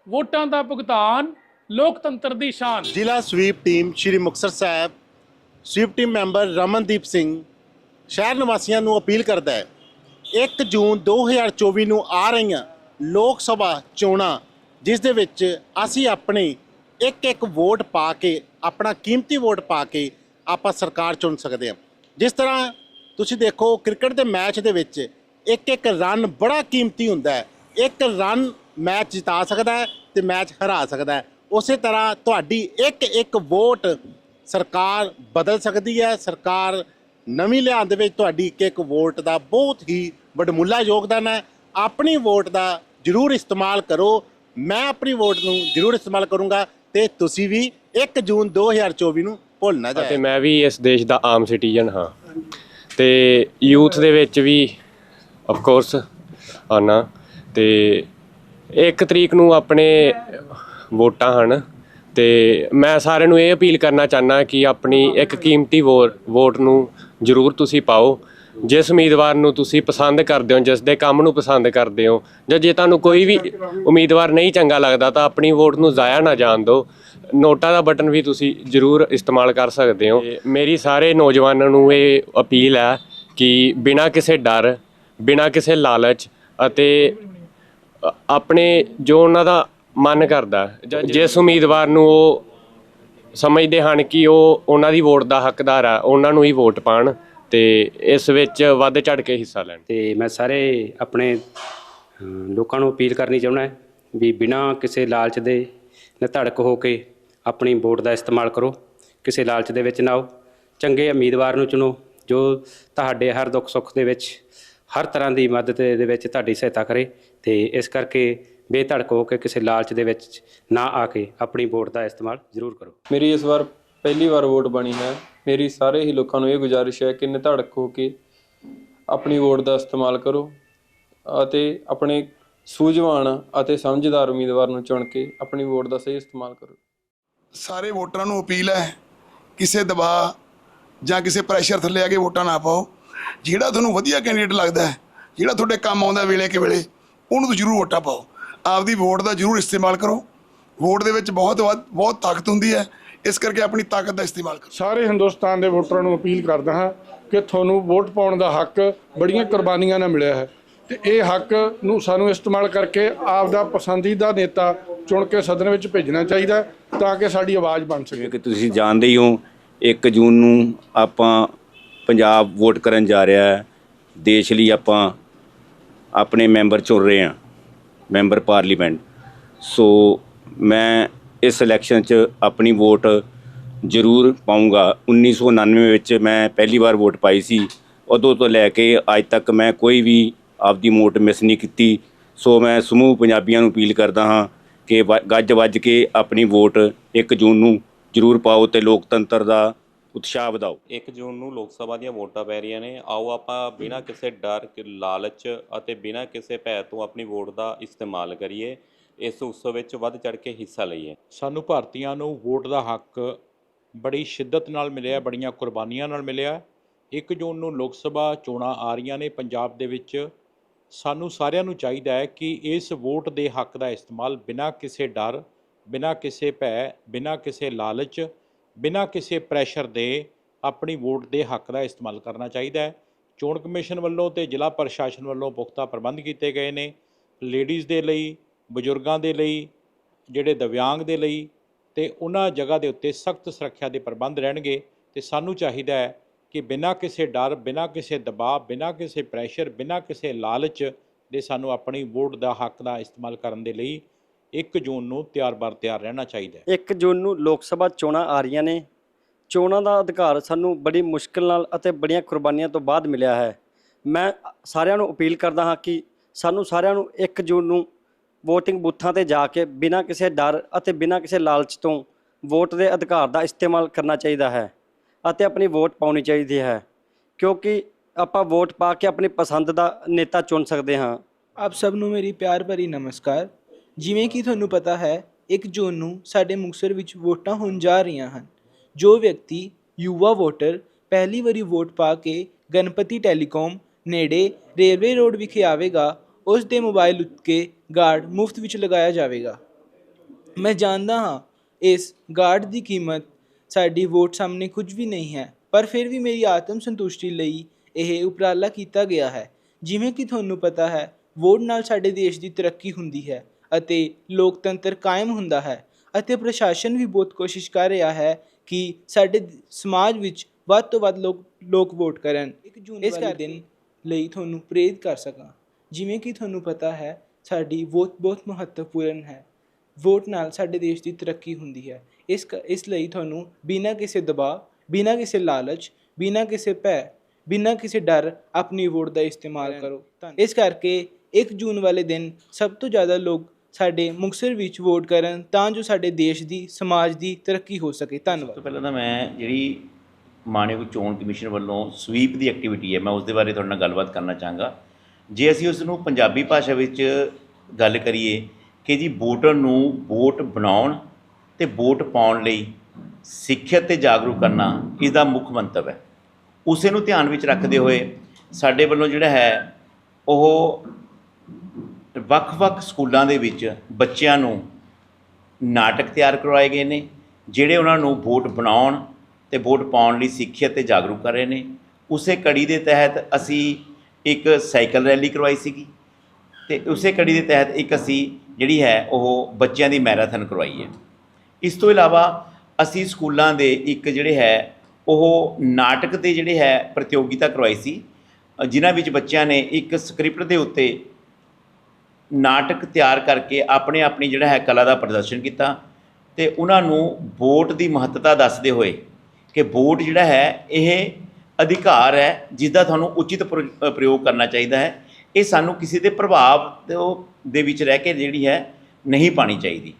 ਵੋਟਾਂ ਦਾ ਭੁਗਤਾਨ ਲੋਕਤੰਤਰ ਦੀ ਸ਼ਾਨ। ਜ਼ਿਲ੍ਹਾ SVEEP team Shri Muktsar Sahib SVEEP team member Ramandeep Singh ਸ਼ਹਿਰ ਨਿਵਾਸੀਆਂ ਨੂੰ ਅਪੀਲ ਕਰਦਾ ਹੈ 1 ਜੂਨ 2024 ਨੂੰ ਆ ਰਹੀਆਂ ਲੋਕ ਸਭਾ ਚੋਣਾਂ, ਜਿਸ ਦੇ ਵਿੱਚ ਅਸੀਂ ਆਪਣੀ ਇੱਕ ਇੱਕ ਵੋਟ ਪਾ ਕੇ, ਆਪਣਾ ਕੀਮਤੀ ਵੋਟ ਪਾ ਕੇ ਆਪਾਂ ਸਰਕਾਰ ਚੁਣ ਸਕਦੇ ਹਾਂ। ਜਿਸ ਤਰ੍ਹਾਂ ਤੁਸੀਂ ਦੇਖੋ ਕ੍ਰਿਕਟ ਦੇ ਮੈਚ ਦੇ ਵਿੱਚ ਇੱਕ ਇੱਕ ਰਨ ਬੜਾ ਕੀਮਤੀ ਹੁੰਦਾ ਹੈ। ਇੱਕ ਰਨ ਮੈਚ ਜਿਤਾ ਸਕਦਾ ਹੈ ਤੇ ਮੈਚ ਹਰਾ ਸਕਦਾ ਹੈ। ਉਸੇ ਤਰ੍ਹਾਂ ਤੁਹਾਡੀ ਇੱਕ ਇੱਕ ਵੋਟ ਸਰਕਾਰ ਬਦਲ ਸਕਦੀ ਹੈ। ਸਰਕਾਰ ਨਵੀਂ ਲਿਆਉਣ ਦੇ ਵਿੱਚ ਤੁਹਾਡੀ ਇੱਕ ਇੱਕ ਵੋਟ ਦਾ ਬਹੁਤ ਹੀ ਵਡਮੁੱਲਾ ਯੋਗਦਾਨ ਹੈ। ਆਪਣੀ ਵੋਟ ਦਾ ਜ਼ਰੂਰ ਇਸਤੇਮਾਲ ਕਰੋ। ਮੈਂ ਆਪਣੀ ਵੋਟ ਨੂੰ ਜ਼ਰੂਰ ਇਸਤੇਮਾਲ ਕਰੂੰਗਾ ਤੇ ਤੁਸੀਂ ਵੀ 1 ਜੂਨ 2024 ਨੂੰ ਭੁੱਲ ਨਾ ਅਤੇ ਜਾਏ ਮੈਂ ਵੀ ਇਸ ਦੇਸ਼ ਦਾ ਆਮ ਸਿਟੀਜ਼ਨ ਹਾਂ। ਤੇ ਯੂਥ ਦੇ ਵਿੱਚ ਵੀ ਆਫ ਕੋਰਸ ਆਨਾ। ਤੇ ਇੱਕ ਤਰੀਕ ਨੂੰ ਆਪਣੇ ਵੋਟਾਂ ਹਨ। ਤੇ ਮੈਂ ਸਾਰਿਆਂ ਨੂੰ ਇਹ ਅਪੀਲ ਕਰਨਾ ਚਾਹਨਾ ਕਿ ਆਪਣੀ ਇੱਕ ਕੀਮਤੀ ਵੋ- ਵੋਟ ਨੂੰ ਜ਼ਰੂਰ ਤੁਸੀਂ ਪਾਓ। ਜਿਸ ਉਮੀਦਵਾਰ ਨੂੰ ਤੁਸੀਂ ਪਸੰਦ ਕਰਦੇ ਹੋ, ਜਿਸ ਦੇ ਕੰਮ ਨੂੰ ਪਸੰਦ ਕਰਦੇ ਹੋ, ਜਾਂ ਜੇ ਤੁਹਾਨੂੰ ਕੋਈ ਵੀ ਉਮੀਦਵਾਰ ਨਹੀਂ ਚੰਗਾ ਲੱਗਦਾ, ਤਾਂ ਆਪਣੀ ਵੋਟ ਨੂੰ ਜ਼ਾਇਆ ਨਾ ਜਾਣ ਦਿਓ। ਨੋਟਾਂ ਦਾ ਬਟਨ ਵੀ ਤੁਸੀਂ ਜ਼ਰੂਰ ਇਸਤੇਮਾਲ ਕਰ ਸਕਦੇ ਹੋ। ਮੇਰੀ ਸਾਰੇ ਨੌਜਵਾਨਾਂ ਨੂੰ ਇਹ ਅਪੀਲ ਹੈ ਕਿ ਬਿਨਾਂ ਕਿਸੇ ਡਰ, ਬਿਨਾਂ ਕਿਸੇ ਲਾਲਚ ਅਤੇ ਆਪਣੇ ਜੋ ਉਹਨਾਂ ਦਾ ਮਨ ਕਰਦਾ, ਜਾਂ ਜਿਸ ਉਮੀਦਵਾਰ ਨੂੰ ਉਹ ਸਮਝਦੇ ਹਨ ਕਿ ਉਹ ਉਹਨਾਂ ਦੀ ਵੋਟ ਦਾ ਹੱਕਦਾਰ ਆ, ਉਹਨਾਂ ਨੂੰ ਹੀ ਵੋਟ ਪਾਣ। ਤੇ ਇਸ ਵਿੱਚ ਵੱਧ ਚੜ ਕੇ ਹਿੱਸਾ ਲੈਣ। ਤੇ ਮੈਂ ਸਾਰੇ ਆਪਣੇ ਲੋਕਾਂ ਨੂੰ ਅਪੀਲ ਕਰਨੀ ਚਾਹੁੰਦਾ ਹੈ ਵੀ ਬਿਨਾਂ ਕਿਸੇ ਲਾਲਚ ਦੇ ਨਿਧੜਕ ਹੋ ਕੇ ਆਪਣੀ ਵੋਟ ਦਾ ਇਸਤੇਮਾਲ ਕਰੋ। ਕਿਸੇ ਲਾਲਚ ਦੇ ਵਿੱਚ ਨਾ ਆਓ। ਚੰਗੇ ਉਮੀਦਵਾਰ ਨੂੰ ਚੁਣੋ ਜੋ ਤੁਹਾਡੇ ਹਰ ਦੁੱਖ ਸੁੱਖ ਦੇ ਵਿੱਚ ਹਰ ਤਰ੍ਹਾਂ ਦੀ ਮਦਦ ਦੇ ਵਿੱਚ ਤੁਹਾਡੀ ਸਹਾਇਤਾ ਕਰੇ ਤੇ ਇਸ ਕਰਕੇ ਬੇਧੜਕ ਹੋ ਕੇ ਕਿਸੇ ਲਾਲਚ ਦੇ ਵਿੱਚ ਨਾ ਆ ਕੇ ਆਪਣੀ ਵੋਟ ਦਾ ਇਸਤੇਮਾਲ ਜ਼ਰੂਰ ਕਰੋ। ਮੇਰੀ ਇਸ ਵਾਰ ਪਹਿਲੀ ਵਾਰ ਵੋਟ ਬਣੀ ਹੈ। ਮੇਰੀ ਸਾਰੇ ਹੀ ਲੋਕਾਂ ਨੂੰ ਇਹ ਗੁਜ਼ਾਰਿਸ਼ ਹੈ ਕਿ ਨਿਧੜਕ ਹੋ ਕੇ ਆਪਣੀ ਵੋਟ ਦਾ ਇਸਤੇਮਾਲ ਕਰੋ ਅਤੇ ਆਪਣੇ ਸੂਝਵਾਨ ਅਤੇ ਸਮਝਦਾਰ ਉਮੀਦਵਾਰ ਨੂੰ ਚੁਣ ਕੇ ਆਪਣੀ ਵੋਟ ਦਾ ਸਹੀ ਇਸਤੇਮਾਲ ਕਰੋ। ਸਾਰੇ ਵੋਟਰਾਂ ਨੂੰ ਅਪੀਲ ਹੈ, ਕਿਸੇ ਦਬਾਅ ਜਾਂ ਕਿਸੇ ਪ੍ਰੈਸ਼ਰ ਥੱਲੇ ਆ ਕੇ ਵੋਟਾਂ ਨਾ ਪਾਓ। ਜਿਹੜਾ ਤੁਹਾਨੂੰ ਵਧੀਆ ਕੈਂਡੀਡੇਟ ਲੱਗਦਾ ਹੈ, ਜਿਹੜਾ ਤੁਹਾਡੇ ਕੰਮ ਆਉਂਦਾ ਵੇਲੇ ਕਿ ਵੇਲੇ, ਉਹਨੂੰ ਜ਼ਰੂਰ ਵੋਟਾਂ ਪਾਓ। ਆਪਦੀ ਵੋਟ ਦਾ ਜ਼ਰੂਰ ਇਸਤੇਮਾਲ ਕਰੋ। ਵੋਟ ਦੇ ਵਿੱਚ ਬਹੁਤ ਵੱਧ- ਬਹੁਤ ਤਾਕਤ ਹੁੰਦੀ ਹੈ। ਇਸ ਕਰਕੇ ਆਪਣੀ ਤਾਕਤ ਦਾ ਇਸਤੇਮਾਲ ਕਰੋ। ਸਾਰੇ ਹਿੰਦੁਸਤਾਨ ਦੇ ਵੋਟਰਾਂ ਨੂੰ ਅਪੀਲ ਕਰਦਾ ਹਾਂ ਕਿ ਤੁਹਾਨੂੰ ਵੋਟ ਪਾਉਣ ਦਾ ਹੱਕ ਬੜੀਆਂ ਕੁਰਬਾਨੀਆਂ ਨਾਲ ਮਿਲਿਆ ਹੈ। ਤੇ ਇਹ ਹੱਕ ਨੂੰ ਸਾਨੂੰ ਇਸਤੇਮਾਲ ਕਰਕੇ ਆਪ ਦਾ ਪਸੰਦੀਦਾ ਨੇਤਾ ਚੁਣ ਕੇ ਸਦਨ ਵਿੱਚ ਭੇਜਣਾ ਚਾਹੀਦਾ ਹੈ ਤਾਂ ਕਿ ਸਾਡੀ ਆਵਾਜ਼ ਬਣ ਸਕੇ। ਕਿ ਤੁਸੀਂ ਜਾਣਦੇ ਹੀ ਹੋ 1 ਜੂਨ ਨੂੰ ਆਪਾਂ ਪੰਜਾਬ ਵੋਟ ਕਰਨ ਜਾ ਰਿਹਾ ਹੈ। ਦੇਸ਼ ਲਈ ਆਪਾਂ ਆਪਣੇ ਮੈਂਬਰ ਚੁਣ ਰਹੇ ਹਾਂ ਮੈਂਬਰ ਪਾਰਲੀਮੈਂਟ। ਸੋ ਮੈਂ ਇਸ ਇਲੈਕਸ਼ਨ 'ਚ ਆਪਣੀ ਵੋਟ ਜ਼ਰੂਰ ਪਾਉਂਗਾ 1999 ਵਿੱਚ ਮੈਂ ਪਹਿਲੀ ਵਾਰ ਵੋਟ ਪਾਈ ਸੀ। ਉਦੋਂ ਤੋਂ ਲੈ ਕੇ ਅੱਜ ਤੱਕ ਮੈਂ ਕੋਈ ਵੀ ਆਪਦੀ ਵੋਟ ਮਿਸ ਨਹੀਂ ਕੀਤੀ। ਸੋ ਮੈਂ ਸਮੂਹ ਪੰਜਾਬੀਆਂ ਨੂੰ ਅਪੀਲ ਕਰਦਾ ਹਾਂ ਕਿ ਵ- ਗੱਜ ਵੱਜ ਕੇ ਆਪਣੀ ਵੋਟ 1 ਜੂਨ ਨੂੰ ਜ਼ਰੂਰ ਪਾਓ ਤੇ ਲੋਕਤੰਤਰ ਦਾ ਉਤਸ਼ਾਹ ਵਧਾਓ। 1 ਜੂਨ ਨੂੰ ਲੋਕ ਸਭਾ ਦੀਆਂ ਵੋਟਾਂ ਪੈ ਰਹੀਆਂ ਨੇ। ਆਓ ਆਪਾਂ ਬਿਨਾਂ ਕਿਸੇ ਡਰ ਕਿ ਲਾਲਚ ਅਤੇ ਬਿਨਾਂ ਕਿਸੇ ਭੈ ਤੋਂ ਆਪਣੀ ਵੋਟ ਦਾ ਇਸਤੇਮਾਲ ਕਰੀਏ। ਇਸ ਉਤਸਵ ਵਿੱਚ ਵੱਧ ਚੜ ਕੇ ਹਿੱਸਾ ਲਈਏ ਸਾਨੂੰ ਭਾਰਤੀਆਂ ਨੂੰ ਵੋਟ ਦਾ ਹੱਕ ਬੜੀ ਸ਼ਿੱਦਤ ਨਾਲ ਮਿਲਿਆ, ਬੜੀਆਂ ਕੁਰਬਾਨੀਆਂ ਨਾਲ ਮਿਲਿਆ। 1 ਜੂਨ ਨੂੰ ਲੋਕ ਸਭਾ ਚੋਣਾਂ ਆ ਰਹੀਆਂ ਨੇ ਪੰਜਾਬ ਦੇ ਵਿੱਚ। ਸਾਨੂੰ ਸਾਰਿਆਂ ਨੂੰ ਚਾਹੀਦਾ ਹੈ ਕਿ ਇਸ ਵੋਟ ਦੇ ਹੱਕ ਦਾ ਇਸਤੇਮਾਲ ਬਿਨਾਂ ਕਿਸੇ ਡਰ, ਬਿਨਾਂ ਕਿਸੇ ਭੈ, ਬਿਨਾਂ ਕਿਸੇ ਲਾਲਚ, ਬਿਨਾਂ ਕਿਸੇ ਪ੍ਰੈਸ਼ਰ ਦੇ ਆਪਣੀ ਵੋਟ ਦੇ ਹੱਕ ਦਾ ਇਸਤੇਮਾਲ ਕਰਨਾ ਚਾਹੀਦਾ ਹੈ। ਚੋਣ ਕਮਿਸ਼ਨ ਵੱਲੋਂ ਤੇ ਜ਼ਿਲ੍ਹਾ ਪ੍ਰਸ਼ਾਸਨ ਵੱਲੋਂ ਪੁਖਤਾ ਪ੍ਰਬੰਧ ਕੀਤੇ ਗਏ ਨੇ। ਲੇਡੀਜ਼ ਦੇ ਲਈ ਬਜ਼ੁਰਗਾਂ ਦੇ ਲਈ, ਜਿਹੜੇ ਦਿਵਿਆਂਗ ਦੇ ਲਈ ਤੇ ਉਹਨਾਂ ਜਗ੍ਹਾ ਦੇ ਉੱਤੇ ਸਖਤ ਸੁਰੱਖਿਆ ਦੇ ਪ੍ਰਬੰਧ ਰਹਿਣਗੇ ਤੇ ਸਾਨੂੰ ਚਾਹੀਦਾ ਹੈ ਕਿ ਬਿਨਾਂ ਕਿਸੇ ਡਰ, ਬਿਨਾਂ ਕਿਸੇ ਦਬਾਅ, ਬਿਨਾਂ ਕਿਸੇ ਪ੍ਰੈਸ਼ਰ ਬਿਨਾਂ ਕਿਸੇ ਲਾਲਚ ਦੇ ਸਾਨੂੰ ਆਪਣੀ ਵੋਟ ਦਾ ਹੱਕ ਦਾ ਇਸਤੇਮਾਲ ਕਰਨ ਦੇ ਲਈ 1 ਜੂਨ ਨੂੰ ਤਿਆਰ-ਬਰ ਤਿਆਰ ਰਹਿਣਾ ਚਾਹੀਦਾ ਹੈ। 1 ਜੂਨ ਨੂੰ ਲੋਕ ਸਭਾ ਚੋਣਾਂ ਆ ਰਹੀਆਂ ਨੇ। ਚੋਣਾਂ ਦਾ ਅਧਿਕਾਰ ਸਾਨੂੰ ਬੜੀ ਮੁਸ਼ਕਲ ਨਾਲ ਅਤੇ ਬੜੀਆਂ ਕੁਰਬਾਨੀਆਂ ਤੋਂ ਬਾਅਦ ਮਿਲਿਆ ਹੈ। ਮੈਂ ਸਾਰਿਆਂ ਨੂੰ ਅਪੀਲ ਕਰਦਾ ਹਾਂ ਕਿ ਸਾਨੂੰ ਸਾਰਿਆਂ ਨੂੰ 1 ਜੂਨ ਨੂੰ VOTING ਬੂਥਾਂ ਤੇ ਜਾ ਕੇ ਬਿਨਾਂ ਕਿਸੇ ਡਰ ਅਤੇ ਬਿਨਾਂ ਕਿਸੇ ਲਾਲਚ ਤੋਂ ਵੋਟ ਦੇ ਅਧਿਕਾਰ ਦਾ ਇਸਤੇਮਾਲ ਕਰਨਾ ਚਾਹੀਦਾ ਹੈ ਅਤੇ ਆਪਣੀ ਵੋਟ ਪਾਉਣੀ ਚਾਹੀਦੀ ਹੈ। ਕਿਉਂਕਿ ਆਪਾਂ ਵੋਟ ਪਾ ਕੇ ਆਪਣੀ ਪਸੰਦ ਦਾ ਨੇਤਾ ਚੁਣ ਸਕਦੇ ਹਾਂ। ਆਪ ਸਭ ਨੂੰ ਮੇਰੀ ਪਿਆਰ ਭਰੀ ਨਮਸਕਾਰ। ਜਿਵੇਂ ਕਿ ਤੁਹਾਨੂੰ ਪਤਾ ਹੈ 1 ਜੂਨ ਨੂੰ ਸਾਡੇ ਮੁਕਤਸਰ ਵਿੱਚ ਵੋਟਾਂ ਹੋਣ ਜਾ ਰਹੀਆਂ ਹਨ। ਜੋ ਵਿਅਕਤੀ ਯੁਵਾ ਵੋਟਰ ਪਹਿਲੀ ਵਾਰੀ ਵੋਟ ਪਾ ਕੇ ਗਣਪਤੀ ਟੈਲੀਕਾਮ ਨੇੜੇ ਰੇਲਵੇ ਰੋਡ ਵਿਖੇ ਆਵੇਗਾ ਉਸ ਦੇ ਮੋਬਾਈਲ ਉੱਤੇ ਗਾਰਡ ਮੁਫਤ ਵਿੱਚ ਲਗਾਇਆ ਜਾਵੇਗਾ। ਮੈਂ ਜਾਣਦਾ ਹਾਂ ਇਸ ਗਾਰਡ ਦੀ ਕੀਮਤ ਸਾਡੀ ਵੋਟ ਸਾਹਮਣੇ ਕੁਝ ਵੀ ਨਹੀਂ ਹੈ ਪਰ ਫਿਰ ਵੀ ਮੇਰੀ ਆਤਮ ਸੰਤੁਸ਼ਟੀ ਲਈ ਇਹ ਉਪਰਾਲਾ ਕੀਤਾ ਗਿਆ ਹੈ। ਜਿਵੇਂ ਕਿ ਤੁਹਾਨੂੰ ਪਤਾ ਹੈ ਵੋਟ ਨਾਲ ਸਾਡੇ ਦੇਸ਼ ਦੀ ਤਰੱਕੀ ਹੁੰਦੀ ਹੈ ਅਤੇ ਲੋਕਤੰਤਰ ਕਾਇਮ ਹੁੰਦਾ ਹੈ ਅਤੇ ਪ੍ਰਸ਼ਾਸਨ ਵੀ ਬਹੁਤ ਕੋਸ਼ਿਸ਼ ਕਰ ਰਿਹਾ ਹੈ ਕਿ ਸਾਡੇ ਸਮਾਜ ਵਿੱਚ ਵੱਧ ਤੋਂ ਵੱਧ ਲੋਕ ਲੋਕ ਵੋਟ ਕਰਨ। ਇੱਕ ਜੂਨ ਇਸ ਕਰ ਦਿਨ ਲਈ ਤੁਹਾਨੂੰ ਪ੍ਰੇਰਿਤ ਕਰ ਸਕਾਂ। ਜਿਵੇਂ ਕਿ ਤੁਹਾਨੂੰ ਪਤਾ ਹੈ ਸਾਡੀ ਵੋਟ ਬਹੁਤ ਮਹੱਤਵਪੂਰਨ ਹੈ। ਵੋਟ ਨਾਲ ਸਾਡੇ ਦੇਸ਼ ਦੀ ਤਰੱਕੀ ਹੁੰਦੀ ਹੈ। ਇਸ ਇਸ ਲਈ ਤੁਹਾਨੂੰ ਬਿਨਾਂ ਕਿਸੇ ਦਬਾਅ ਬਿਨਾਂ ਕਿਸੇ ਲਾਲਚ ਬਿਨਾਂ ਕਿਸੇ ਭੈ ਬਿਨਾਂ ਕਿਸੇ ਡਰ ਆਪਣੀ ਵੋਟ ਦਾ ਇਸਤੇਮਾਲ ਕਰੋ। ਇਸ ਕਰਕੇ 1 ਜੂਨ ਵਾਲੇ ਦਿਨ ਸਭ ਤੋਂ ਜ਼ਿਆਦਾ ਲੋਕ ਸਾਡੇ ਮੁਕਤਸਰ ਵਿੱਚ ਵੋਟ ਕਰਨ ਤਾਂ ਜੋ ਸਾਡੇ ਦੇਸ਼ ਦੀ ਸਮਾਜ ਦੀ ਤਰੱਕੀ ਹੋ ਸਕੇ। ਧੰਨਵਾਦ। ਤੋਂ ਪਹਿਲਾਂ ਤਾਂ ਮੈਂ ਜਿਹੜੀ ਮਾਨਯੋਗ ਚੋਣ ਕਮਿਸ਼ਨ ਵੱਲੋਂ ਸਵੀਪ ਦੀ ਐਕਟੀਵਿਟੀ ਹੈ ਮੈਂ ਉਸ ਦੇ ਬਾਰੇ ਤੁਹਾਡੇ ਨਾਲ ਗੱਲਬਾਤ ਕਰਨਾ ਚਾਹਾਂਗਾ। ਜੇ ਅਸੀਂ ਉਸ ਨੂੰ ਪੰਜਾਬੀ ਭਾਸ਼ਾ ਵਿੱਚ ਗੱਲ ਕਰੀਏ ਕਿ ਜੀ ਵੋਟਰ ਨੂੰ ਵੋਟ ਬਣਾਉਣ ਤੇ ਵੋਟ ਪਾਉਣ ਲਈ ਸਿੱਖਿਅਤ ਤੇ ਜਾਗਰੂਕ ਕਰਨਾ ਇਸ ਦਾ ਮੁੱਖ ਮੰਤਵ ਹੈ। ਉਸੇ ਨੂੰ ਧਿਆਨ ਵਿੱਚ ਰੱਖਦੇ ਹੋਏ ਸਾਡੇ ਵੱਲੋਂ ਜਿਹੜਾ ਹੈ ਉਹ ਵੱਖ-ਵੱਖ ਸਕੂਲਾਂ ਦੇ ਵਿੱਚ ਬੱਚਿਆਂ ਨੂੰ ਨਾਟਕ ਤਿਆਰ ਕਰਵਾਏ ਗਏ ਨੇ, ਜਿਹੜੇ ਉਹਨਾਂ ਨੂੰ ਵੋਟ ਬਣਾਉਣ ਤੇ ਵੋਟ ਪਾਉਣ ਲਈ ਸਿੱਖਿਅਤ ਤੇ ਜਾਗਰੂਕ ਕਰ ਰਹੇ ਨੇ। ਉਸੇ ਕੜੀ ਦੇ ਤਹਿਤ ਅਸੀਂ ਇੱਕ ਸਾਈਕਲ ਰੈਲੀ ਕਰਵਾਈ ਸੀਗੀ ਤੇ ਉਸੇ ਕੜੀ ਦੇ ਤਹਿਤ ਇੱਕ ਅਸੀਂ ਜਿਹੜੀ ਹੈ ਉਹ ਬੱਚਿਆਂ ਦੀ ਮੈਰਾਥਨ ਕਰਵਾਈ ਹੈ। ਇਸ ਤੋਂ ਇਲਾਵਾ ਅਸੀਂ ਸਕੂਲਾਂ ਦੇ ਇੱਕ ਜਿਹੜੇ ਹੈ ਉਹ ਨਾਟਕ ਦੇ ਜਿਹੜੇ ਹੈ ਪ੍ਰਤੀਯੋਗਿਤਾ ਕਰਵਾਈ ਸੀ, ਜਿਨ੍ਹਾਂ ਵਿੱਚ ਬੱਚਿਆਂ ਨੇ ਇੱਕ ਸਕ੍ਰਿਪਟ ਦੇ ਉੱਤੇ ਨਾਟਕ ਤਿਆਰ ਕਰਕੇ ਆਪਣੇ ਆਪਣੀ ਜਿਹੜਾ ਹੈ ਕਲਾ ਦਾ ਪ੍ਰਦਰਸ਼ਨ ਕੀਤਾ ਤੇ ਉਹਨਾਂ ਨੂੰ ਵੋਟ ਦੀ ਮਹੱਤਤਾ ਦੱਸਦੇ ਹੋਏ ਕਿ ਵੋਟ ਜਿਹੜਾ ਹੈ ਇਹ ਅਧਿਕਾਰ ਹੈ ਜਿਸ ਦਾ ਤੁਹਾਨੂੰ ਉਚਿਤ ਪ੍ਰਯੋਗ ਕਰਨਾ ਚਾਹੀਦਾ ਹੈ। ਇਹ ਸਾਨੂੰ ਕਿਸੇ ਦੇ ਪ੍ਰਭਾਵ ਦੇ ਵਿੱਚ ਰਹਿ ਕੇ ਜਿਹੜੀ ਹੈ, ਨਹੀਂ ਪਾਣੀ ਚਾਹੀਦੀ।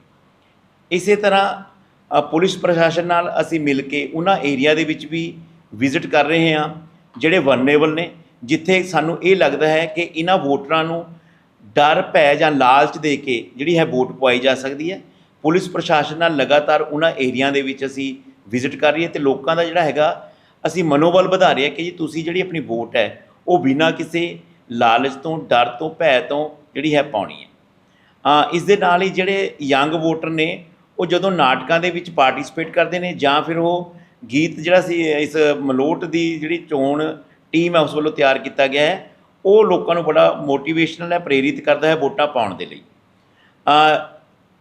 ਇਸੇ ਤਰ੍ਹਾਂ ਪੁਲਿਸ ਪ੍ਰਸ਼ਾਸਨ ਨਾਲ ਅਸੀਂ ਮਿਲ ਕੇ ਉਹਨਾਂ ਏਰੀਆ ਦੇ ਵਿੱਚ ਵੀ ਵਿਜ਼ਿਟ ਕਰ ਰਹੇ ਹਾਂ, ਜਿਹੜੇ ਵਰਨੇਬਲ ਨੇ, ਜਿੱਥੇ ਸਾਨੂੰ ਇਹ ਲੱਗਦਾ ਹੈ ਕਿ ਇਹਨਾਂ ਵੋਟਰਾਂ ਨੂੰ ਡਰ, ਭੈ ਜਾਂ ਲਾਲਚ ਦੇ ਕੇ ਜਿਹੜੀ ਹੈ ਵੋਟ ਪਵਾਈ ਜਾ ਸਕਦੀ ਹੈ। ਪੁਲਿਸ ਪ੍ਰਸ਼ਾਸਨ ਨਾਲ ਲਗਾਤਾਰ ਉਹਨਾਂ ਏਰੀਆ ਦੇ ਵਿੱਚ ਅਸੀਂ ਵਿਜ਼ਿਟ ਕਰ ਰਹੀ ਹੈ ਤੇ ਲੋਕਾਂ ਦਾ ਜਿਹੜਾ ਹੈਗਾ ਅਸੀਂ ਮਨੋਬਲ ਵਧਾ ਰਹੇ ਹਾਂ ਕਿ ਜੀ ਤੁਸੀਂ ਜਿਹੜੀ ਆਪਣੀ ਵੋਟ ਹੈ ਉਹ ਬਿਨਾਂ ਕਿਸੇ ਲਾਲਚ ਤੋਂ ਡਰ ਤੋਂ ਭੈ ਤੋਂ ਜਿਹੜੀ ਹੈ ਪਾਉਣੀ ਹੈ। ਅ, ਇਸ ਦੇ ਨਾਲ ਹੀ ਜਿਹੜੇ ਯੰਗ ਵੋਟਰ ਨੇ ਉਹ ਜਦੋਂ ਨਾਟਕਾਂ ਦੇ ਵਿੱਚ ਪਾਰਟਿਸਿਪੇਟ ਕਰਦੇ ਨੇ ਜਾਂ ਫਿਰ ਉਹ ਗੀਤ ਜਿਹੜਾ ਸੀ ਇਸ ਮਲੋਟ ਦੀ ਜਿਹੜੀ ਚੋਣ ਟੀਮ ਹੈ ਉਸ ਵੱਲੋਂ ਤਿਆਰ ਕੀਤਾ ਗਿਆ ਹੈ ਉਹ ਲੋਕਾਂ ਨੂੰ ਬੜਾ ਮੋਟੀਵੇਸ਼ਨਲ ਹੈ ਪ੍ਰੇਰਿਤ ਕਰਦਾ ਹੈ ਵੋਟਾਂ ਪਾਉਣ ਦੇ ਲਈ। ਅ,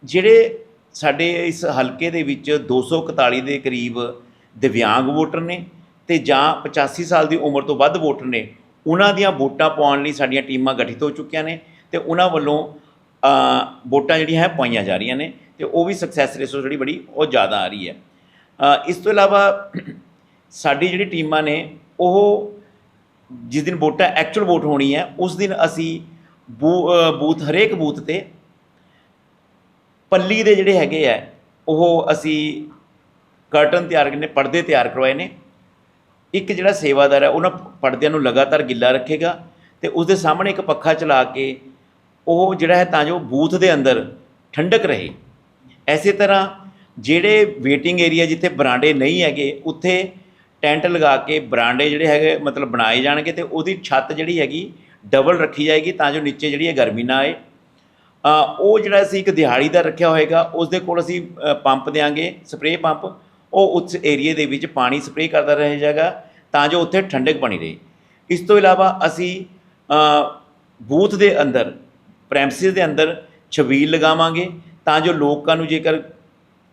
ਜਿਹੜੇ ਸਾਡੇ ਇਸ ਹਲਕੇ ਦੇ ਵਿੱਚ 241 ਦੇ ਕਰੀਬ ਦਿਵਿਆਂਗ ਵੋਟਰ ਨੇ ਤੇ ਜਾਂ 85 ਸਾਲ ਦੀ ਉਮਰ ਤੋਂ ਵੱਧ ਵੋਟਰ ਨੇ, ਉਹਨਾਂ ਦੀਆਂ ਵੋਟਾਂ ਪਾਉਣ ਲਈ ਸਾਡੀਆਂ ਟੀਮਾਂ ਗਠਿਤ ਹੋ ਚੁੱਕੀਆਂ ਨੇ ਤੇ ਉਹਨਾਂ ਵੱਲੋਂ ਵੋਟਾਂ ਜਿਹੜੀਆਂ ਹੈ ਪਾਈਆਂ ਜਾ ਰਹੀਆਂ ਨੇ ਤੇ ਉਹ ਵੀ ਸਕਸੈਸ ਰੇਸ਼ੋ ਜਿਹੜੀ ਬੜੀ ਉਹ ਜ਼ਿਆਦਾ ਆ ਰਹੀ ਹੈ। ਇਸ ਤੋਂ ਇਲਾਵਾ ਸਾਡੀ ਜਿਹੜੀ ਟੀਮਾਂ ਨੇ, ਉਹ ਜਿਸ ਦਿਨ ਵੋਟਾਂ ਐਕਚੁਅਲ ਵੋਟ ਹੋਣੀ ਹੈ, ਉਸ ਦਿਨ ਅਸੀਂ ਬੂ- ਬੂਥ, ਹਰੇਕ ਬੂਥ ਤੇ ਪੱਲੀ ਦੇ ਜਿਹੜੇ ਹੈਗੇ ਆ ਉਹ ਅਸੀਂ ਕਰਟਨ ਤਿਆਰ ਕਰਨੇ, ਪਰਦੇ ਤਿਆਰ ਕਰਵਾਏ ਨੇ ਇੱਕ ਜਿਹੜਾ ਸੇਵਾਦਾਰ ਹੈ, ਉਹਨਾਂ ਪਰਦਿਆਂ ਨੂੰ ਲਗਾਤਾਰ ਗਿੱਲਾ ਰੱਖੇਗਾ ਤੇ ਉਸ ਦੇ ਸਾਹਮਣੇ ਇੱਕ ਪੱਖਾ ਚਲਾ ਕੇ ਉਹ ਜਿਹੜਾ ਹੈ ਤਾਂ ਜੋ ਬੂਥ ਦੇ ਅੰਦਰ ਠੰਡਕ ਰਹੇ। ਐਸੇ ਤਰ੍ਹਾਂ ਜਿਹੜੇ ਵੇਟਿੰਗ ਏਰੀਆ ਜਿੱਥੇ ਬਰਾਂਡੇ ਨਹੀਂ ਹੈਗੇ, ਉੱਥੇ ਟੈਂਟ ਲਗਾ ਕੇ ਬਰਾਂਡੇ ਜਿਹੜੇ ਹੈਗੇ ਮਤਲਬ ਬਣਾਏ ਜਾਣਗੇ ਤੇ ਉਹਦੀ ਛੱਤ ਜਿਹੜੀ ਹੈਗੀ ਡਬਲ ਰੱਖੀ ਜਾਏਗੀ ਤਾਂ ਜੋ ਨੀਚੇ ਜਿਹੜੀ ਹੈ ਗਰਮੀ ਨਾ ਆਏ। ਉਹ ਜਿਹੜਾ ਅਸੀਂ ਇੱਕ ਦਿਹਾੜੀ ਦਾ ਰੱਖਿਆ ਹੋਏਗਾ ਉਸ ਦੇ ਕੋਲ ਅਸੀਂ ਪੰਪ ਦੇਾਂਗੇ ਸਪਰੇਅ ਪੰਪ। ਉਹ ਉਸ ਏਰੀਏ ਦੇ ਵਿੱਚ ਪਾਣੀ ਸਪਰੇਅ ਕਰਦਾ ਰਹੇ ਜਾਏਗਾ। ਤਾਂ ਜੋ ਉੱਥੇ ਠੰਡਕ ਬਣੀ ਰਹੇ। ਇਸ ਤੋਂ ਇਲਾਵਾ ਅਸੀਂ ਬੂਥ ਦੇ ਅੰਦਰ ਪ੍ਰੈਮਸਿਸ ਦੇ ਅੰਦਰ ਛਬੀਲ ਲਗਾਵਾਂਗੇ ਤਾਂ ਜੋ ਲੋਕਾਂ ਨੂੰ ਜੇਕਰ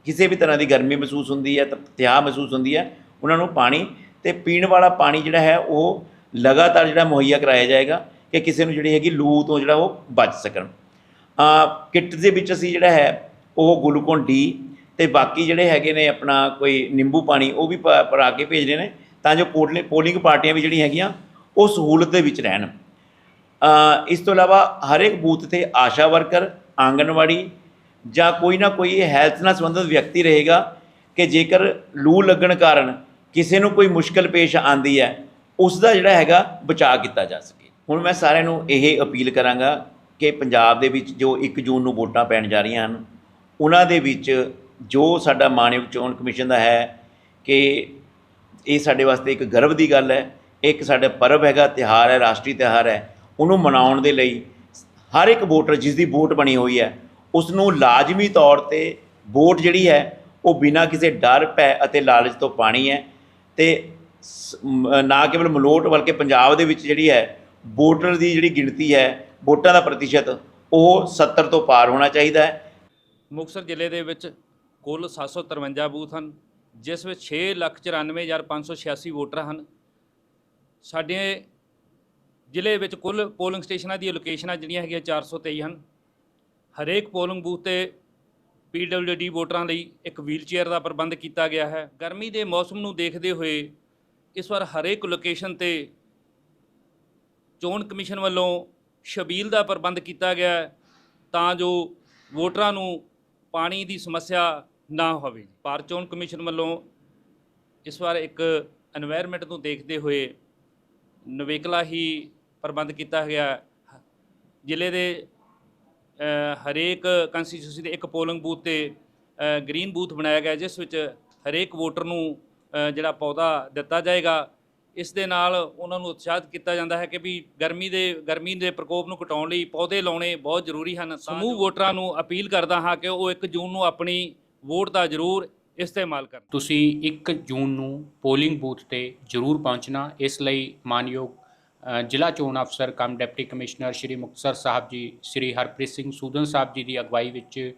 ਕਿਸੇ ਵੀ ਤਰ੍ਹਾਂ ਦੀ ਗਰਮੀ ਮਹਿਸੂਸ ਹੁੰਦੀ ਹੈ, ਤਾਂ, ਤਿਆਹ ਮਹਿਸੂਸ ਹੁੰਦੀ ਹੈ, ਉਹਨਾਂ ਨੂੰ ਪਾਣੀ ਤੇ ਪੀਣ ਵਾਲਾ ਪਾਣੀ ਜਿਹੜਾ ਹੈ ਉਹ ਲਗਾਤਾਰ ਜਿਹੜਾ ਮੁਹੱਈਆ ਕਰਾਇਆ ਜਾਏਗਾ ਕਿ ਕਿਸੇ ਨੂੰ ਜਿਹੜੀ ਹੈਗੀ ਲੂ ਤੋਂ ਜਿਹੜਾ ਉਹ ਬਚ ਸਕਣ। ਕਿੱਟ ਦੇ ਵਿੱਚ ਅਸੀਂ ਜਿਹੜਾ ਹੈ ਉਹ ਗਲੂਕੋਨ ਡੀ ਤੇ ਬਾਕੀ ਜਿਹੜੇ ਹੈਗੇ ਨੇ ਆਪਣਾ ਕੋਈ ਨਿੰਬੂ ਪਾਣੀ ਉਹ ਵੀ ਪ- ਭਰਾ ਕੇ ਰਹੇ ਨੇ। ਤਾਂ ਜੋ ਪੋਲ- ਪੋਲਿੰਗ ਪਾਰਟੀਆਂ ਵੀ ਜਿਹੜੀਆਂ ਹੈਗੀਆਂ, ਉਹ ਸਹੂਲਤ ਦੇ ਵਿੱਚ ਰਹਿਣ। ਇਸ ਤੋਂ ਇਲਾਵਾ ਹਰ ਇੱਕ ਬੂਥ ਤੇ ਆਸ਼ਾ ਵਰਕਰ, ਆਂਗਨਵਾੜੀ ਜਾਂ ਕੋਈ ਨਾ ਕੋਈ ਹੈਲਥ ਨਾਲ ਸੰਬੰਧਿਤ ਵਿਅਕਤੀ ਰਹੇਗਾ ਕਿ ਜੇਕਰ ਲੂ ਲੱਗਣ ਕਾਰਨ ਕਿਸੇ ਨੂੰ ਕੋਈ ਮੁਸ਼ਕਲ ਪੇਸ਼ ਆਂਦੀ ਹੈ, ਉਸ ਦਾ ਜਿਹੜਾ ਹੈਗਾ ਬਚਾਅ ਕੀਤਾ ਜਾ ਸਕੇ। ਹੁਣ ਮੈਂ ਸਾਰਿਆਂ ਨੂੰ ਇਹ ਅਪੀਲ ਕਰਾਂਗਾ ਕਿ ਪੰਜਾਬ ਦੇ ਵਿੱਚ ਜੋ 1 ਜੂਨ ਨੂੰ ਵੋਟਾਂ ਪੈਣ ਜਾ ਰਹੀਆਂ ਹਨ, ਉਹਨਾਂ ਦੇ ਵਿੱਚ ਜੋ ਸਾਡਾ ਮਾਨਯੋਗ ਚੋਣ ਕਮਿਸ਼ਨ ਦਾ ਹੈ ਕਿ ਇਹ ਸਾਡੇ ਵਾਸਤੇ ਇੱਕ ਗਰਵ ਦੀ ਗੱਲ ਹੈ ਇੱਕ ਸਾਡਾ ਪਰਬ ਹੈਗਾ ਤਿਹਾਰ ਹੈ, ਰਾਸ਼ਟਰੀ ਤਿਹਾਰ ਹੈ। ਉਹਨੂੰ ਮਨਾਉਣ ਦੇ ਲਈ ਹਰ ਇੱਕ ਵੋਟਰ ਜਿਸ ਦੀ ਵੋਟ ਬਣੀ ਹੋਈ ਹੈ ਉਸ ਨੂੰ ਲਾਜ਼ਮੀ ਤੌਰ ਤੇ ਵੋਟ ਜਿਹੜੀ ਹੈ, ਉਹ ਬਿਨਾਂ ਕਿਸੇ ਡਰ, ਭੈ ਅਤੇ ਲਾਲਚ ਤੋਂ ਪਾਣੀ ਹੈ ਤੇ ਸ- ਨਾ ਕੇਵਲ ਮਲੋਟ ਬਲਕਿ ਪੰਜਾਬ ਦੇ ਵਿੱਚ ਜਿਹੜੀ ਹੈ, ਵੋਟਰ ਦੀ ਜਿਹੜੀ ਗਿਣਤੀ ਹੈ, ਵੋਟਾਂ ਦਾ ਪ੍ਰਤੀਸ਼ਤ, ਉਹ 70 ਤੋਂ ਪਾਰ ਹੋਣਾ ਚਾਹੀਦਾ ਹੈ। ਮੁਕਤਸਰ ਜ਼ਿਲ੍ਹੇ ਦੇ ਵਿੱਚ ਕੁੱਲ 753 ਬੂਥ ਹਨ। ਜਿਸ ਵਿੱਚ 6,94,586 ਵੋਟਰ ਹਨ। ਸਾਡੇ ਜ਼ਿਲ੍ਹੇ ਵਿੱਚ ਕੁੱਲ ਪੋਲਿੰਗ ਸਟੇਸ਼ਨਾਂ ਦੀਆਂ ਲੋਕੇਸ਼ਨਾਂ ਜਿਹੜੀਆਂ ਹੈਗੀਆਂ 423 ਹਨ। ਹਰੇਕ ਪੋਲਿੰਗ ਬੂਥ ਤੇ ਪੀਡਬਲਯੂਡੀ ਵੋਟਰਾਂ ਲਈ ਇੱਕ ਵੀਲਚੇਅਰ ਦਾ ਪ੍ਰਬੰਧ ਕੀਤਾ ਗਿਆ ਹੈ। ਗਰਮੀ ਦੇ ਮੌਸਮ ਨੂੰ ਦੇਖਦੇ ਹੋਏ ਇਸ ਵਾਰ ਹਰੇਕ ਲੋਕੇਸ਼ਨ ਤੇ ਚੋਣ ਕਮਿਸ਼ਨ ਵੱਲੋਂ ਸ਼ਬੀਲ ਦਾ ਪ੍ਰਬੰਧ ਕੀਤਾ ਗਿਆ ਤਾਂ ਜੋ ਵੋਟਰਾਂ ਨੂੰ ਪਾਣੀ ਦੀ ਸਮੱਸਿਆ ਨਾ ਹੋਵੇ ਭਾਰਤ ਚੋਣ ਕਮਿਸ਼ਨ ਵੱਲੋਂ ਇਸ ਵਾਰ ਇੱਕ এনवायरमेंट ਨੂੰ ਦੇਖਦੇ ਹੋਏ ਨਵੇਕਲਾ ਹੀ ਪ੍ਰਬੰਧ ਕੀਤਾ ਗਿਆ। ਜ਼ਿਲ੍ਹੇ ਦੇ ਹਰੇਕ ਕੰਸਟੀਚੂਸੀ ਦੇ ਇੱਕ ਪੋਲਿੰਗ ਬੂਥ ਤੇ ਗ੍ਰੀਨ ਬੂਥ ਬਣਾਇਆ ਗਿਆ ਜਿਸ ਵਿੱਚ ਹਰੇਕ ਵੋਟਰ ਨੂੰ ਜਿਹੜਾ ਪੌਦਾ ਦਿੱਤਾ ਜਾਏਗਾ ਇਸ ਦੇ ਨਾਲ ਉਹਨਾਂ ਨੂੰ ਉਤਸ਼ਾਹਿਤ ਕੀਤਾ ਜਾਂਦਾ ਹੈ ਕਿ ਵੀ ਗਰਮੀ ਦੇ ਗਰਮੀ ਦੇ ਪ੍ਰਕੋਪ ਨੂੰ ਘਟਾਉਣ ਲਈ ਪੌਦੇ ਲਾਉਣੇ ਬਹੁਤ ਜ਼ਰੂਰੀ ਹਨ। ਸਮੂਹ ਵੋਟਰਾਂ ਨੂੰ ਅਪੀਲ ਕਰਦਾ ਹਾਂ ਕਿ ਉਹ 1 ਜੂਨ ਨੂੰ ਆਪਣੀ ਵੋਟ ਦਾ ਜ਼ਰੂਰ ਇਸਤੇਮਾਲ ਕਰਨ। ਤੁਸੀਂ 1 ਜੂਨ ਨੂੰ ਪੋਲਿੰਗ ਬੂਥ ਤੇ ਜ਼ਰੂਰ ਪਹੁੰਚਣਾ। ਇਸ ਲਈ ਮਾਨਯੋਗ ਜ਼ਿਲ੍ਹਾ ਚੋਣ ਅਫਸਰ, cum deputy commissioner Shri Muktsar Sahib ji, Shri Harpreet Singh ਸੂਦਨ ਸਾਹਿਬ ਜੀ ਦੀ ਅਗਵਾਈ ਵਿੱਚ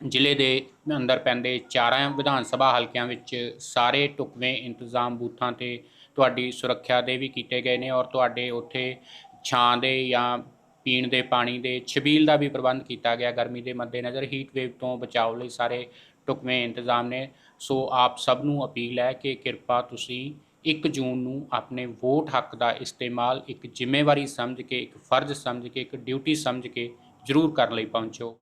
ਜ਼ਿਲ੍ਹੇ ਦੇ ਅੰਦਰ ਪੈਂਦੇ ਚਾਰਾਂ ਵਿਧਾਨ ਸਭਾ ਹਲਕਿਆਂ ਵਿੱਚ ਸਾਰੇ ਟੁਕਵੇਂ ਇੰਤਜ਼ਾਮ ਬੂਥਾਂ ਤੇ ਤੁਹਾਡੀ ਸੁਰੱਖਿਆ ਦੇ ਵੀ ਕੀਤੇ ਗਏ ਨੇ ਔਰ ਤੁਹਾਡੇ ਉੱਥੇ ਛਾਂ ਦੇ ਜਾਂ ਪੀਣ ਦੇ ਪਾਣੀ ਦੇ ਛਬੀਲ ਦਾ ਵੀ ਪ੍ਰਬੰਧ ਕੀਤਾ ਗਿਆ। ਗਰਮੀ ਦੇ ਮੱਦੇਨਜ਼ਰ ਹੀਟ ਵੇਵ ਤੋਂ ਬਚਾਓ ਲਈ ਸਾਰੇ ਟੁਕਵੇਂ ਇੰਤਜ਼ਾਮ ਨੇ। ਸੋ ਆਪ ਸਭ ਨੂੰ ਅਪੀਲ ਹੈ ਕਿ ਕਿਰਪਾ ਤੁਸੀਂ 1 ਜੂਨ ਨੂੰ ਆਪਣੇ ਵੋਟ ਹੱਕ ਦਾ ਇਸਤੇਮਾਲ, ਇੱਕ ਜ਼ਿੰਮੇਵਾਰੀ ਸਮਝ ਕੇ, ਇੱਕ ਫਰਜ਼ ਸਮਝ ਕੇ, ਇੱਕ ਡਿਊਟੀ ਸਮਝ ਕੇ ਜ਼ਰੂਰ ਕਰਨ ਲਈ ਪਹੁੰਚੋ।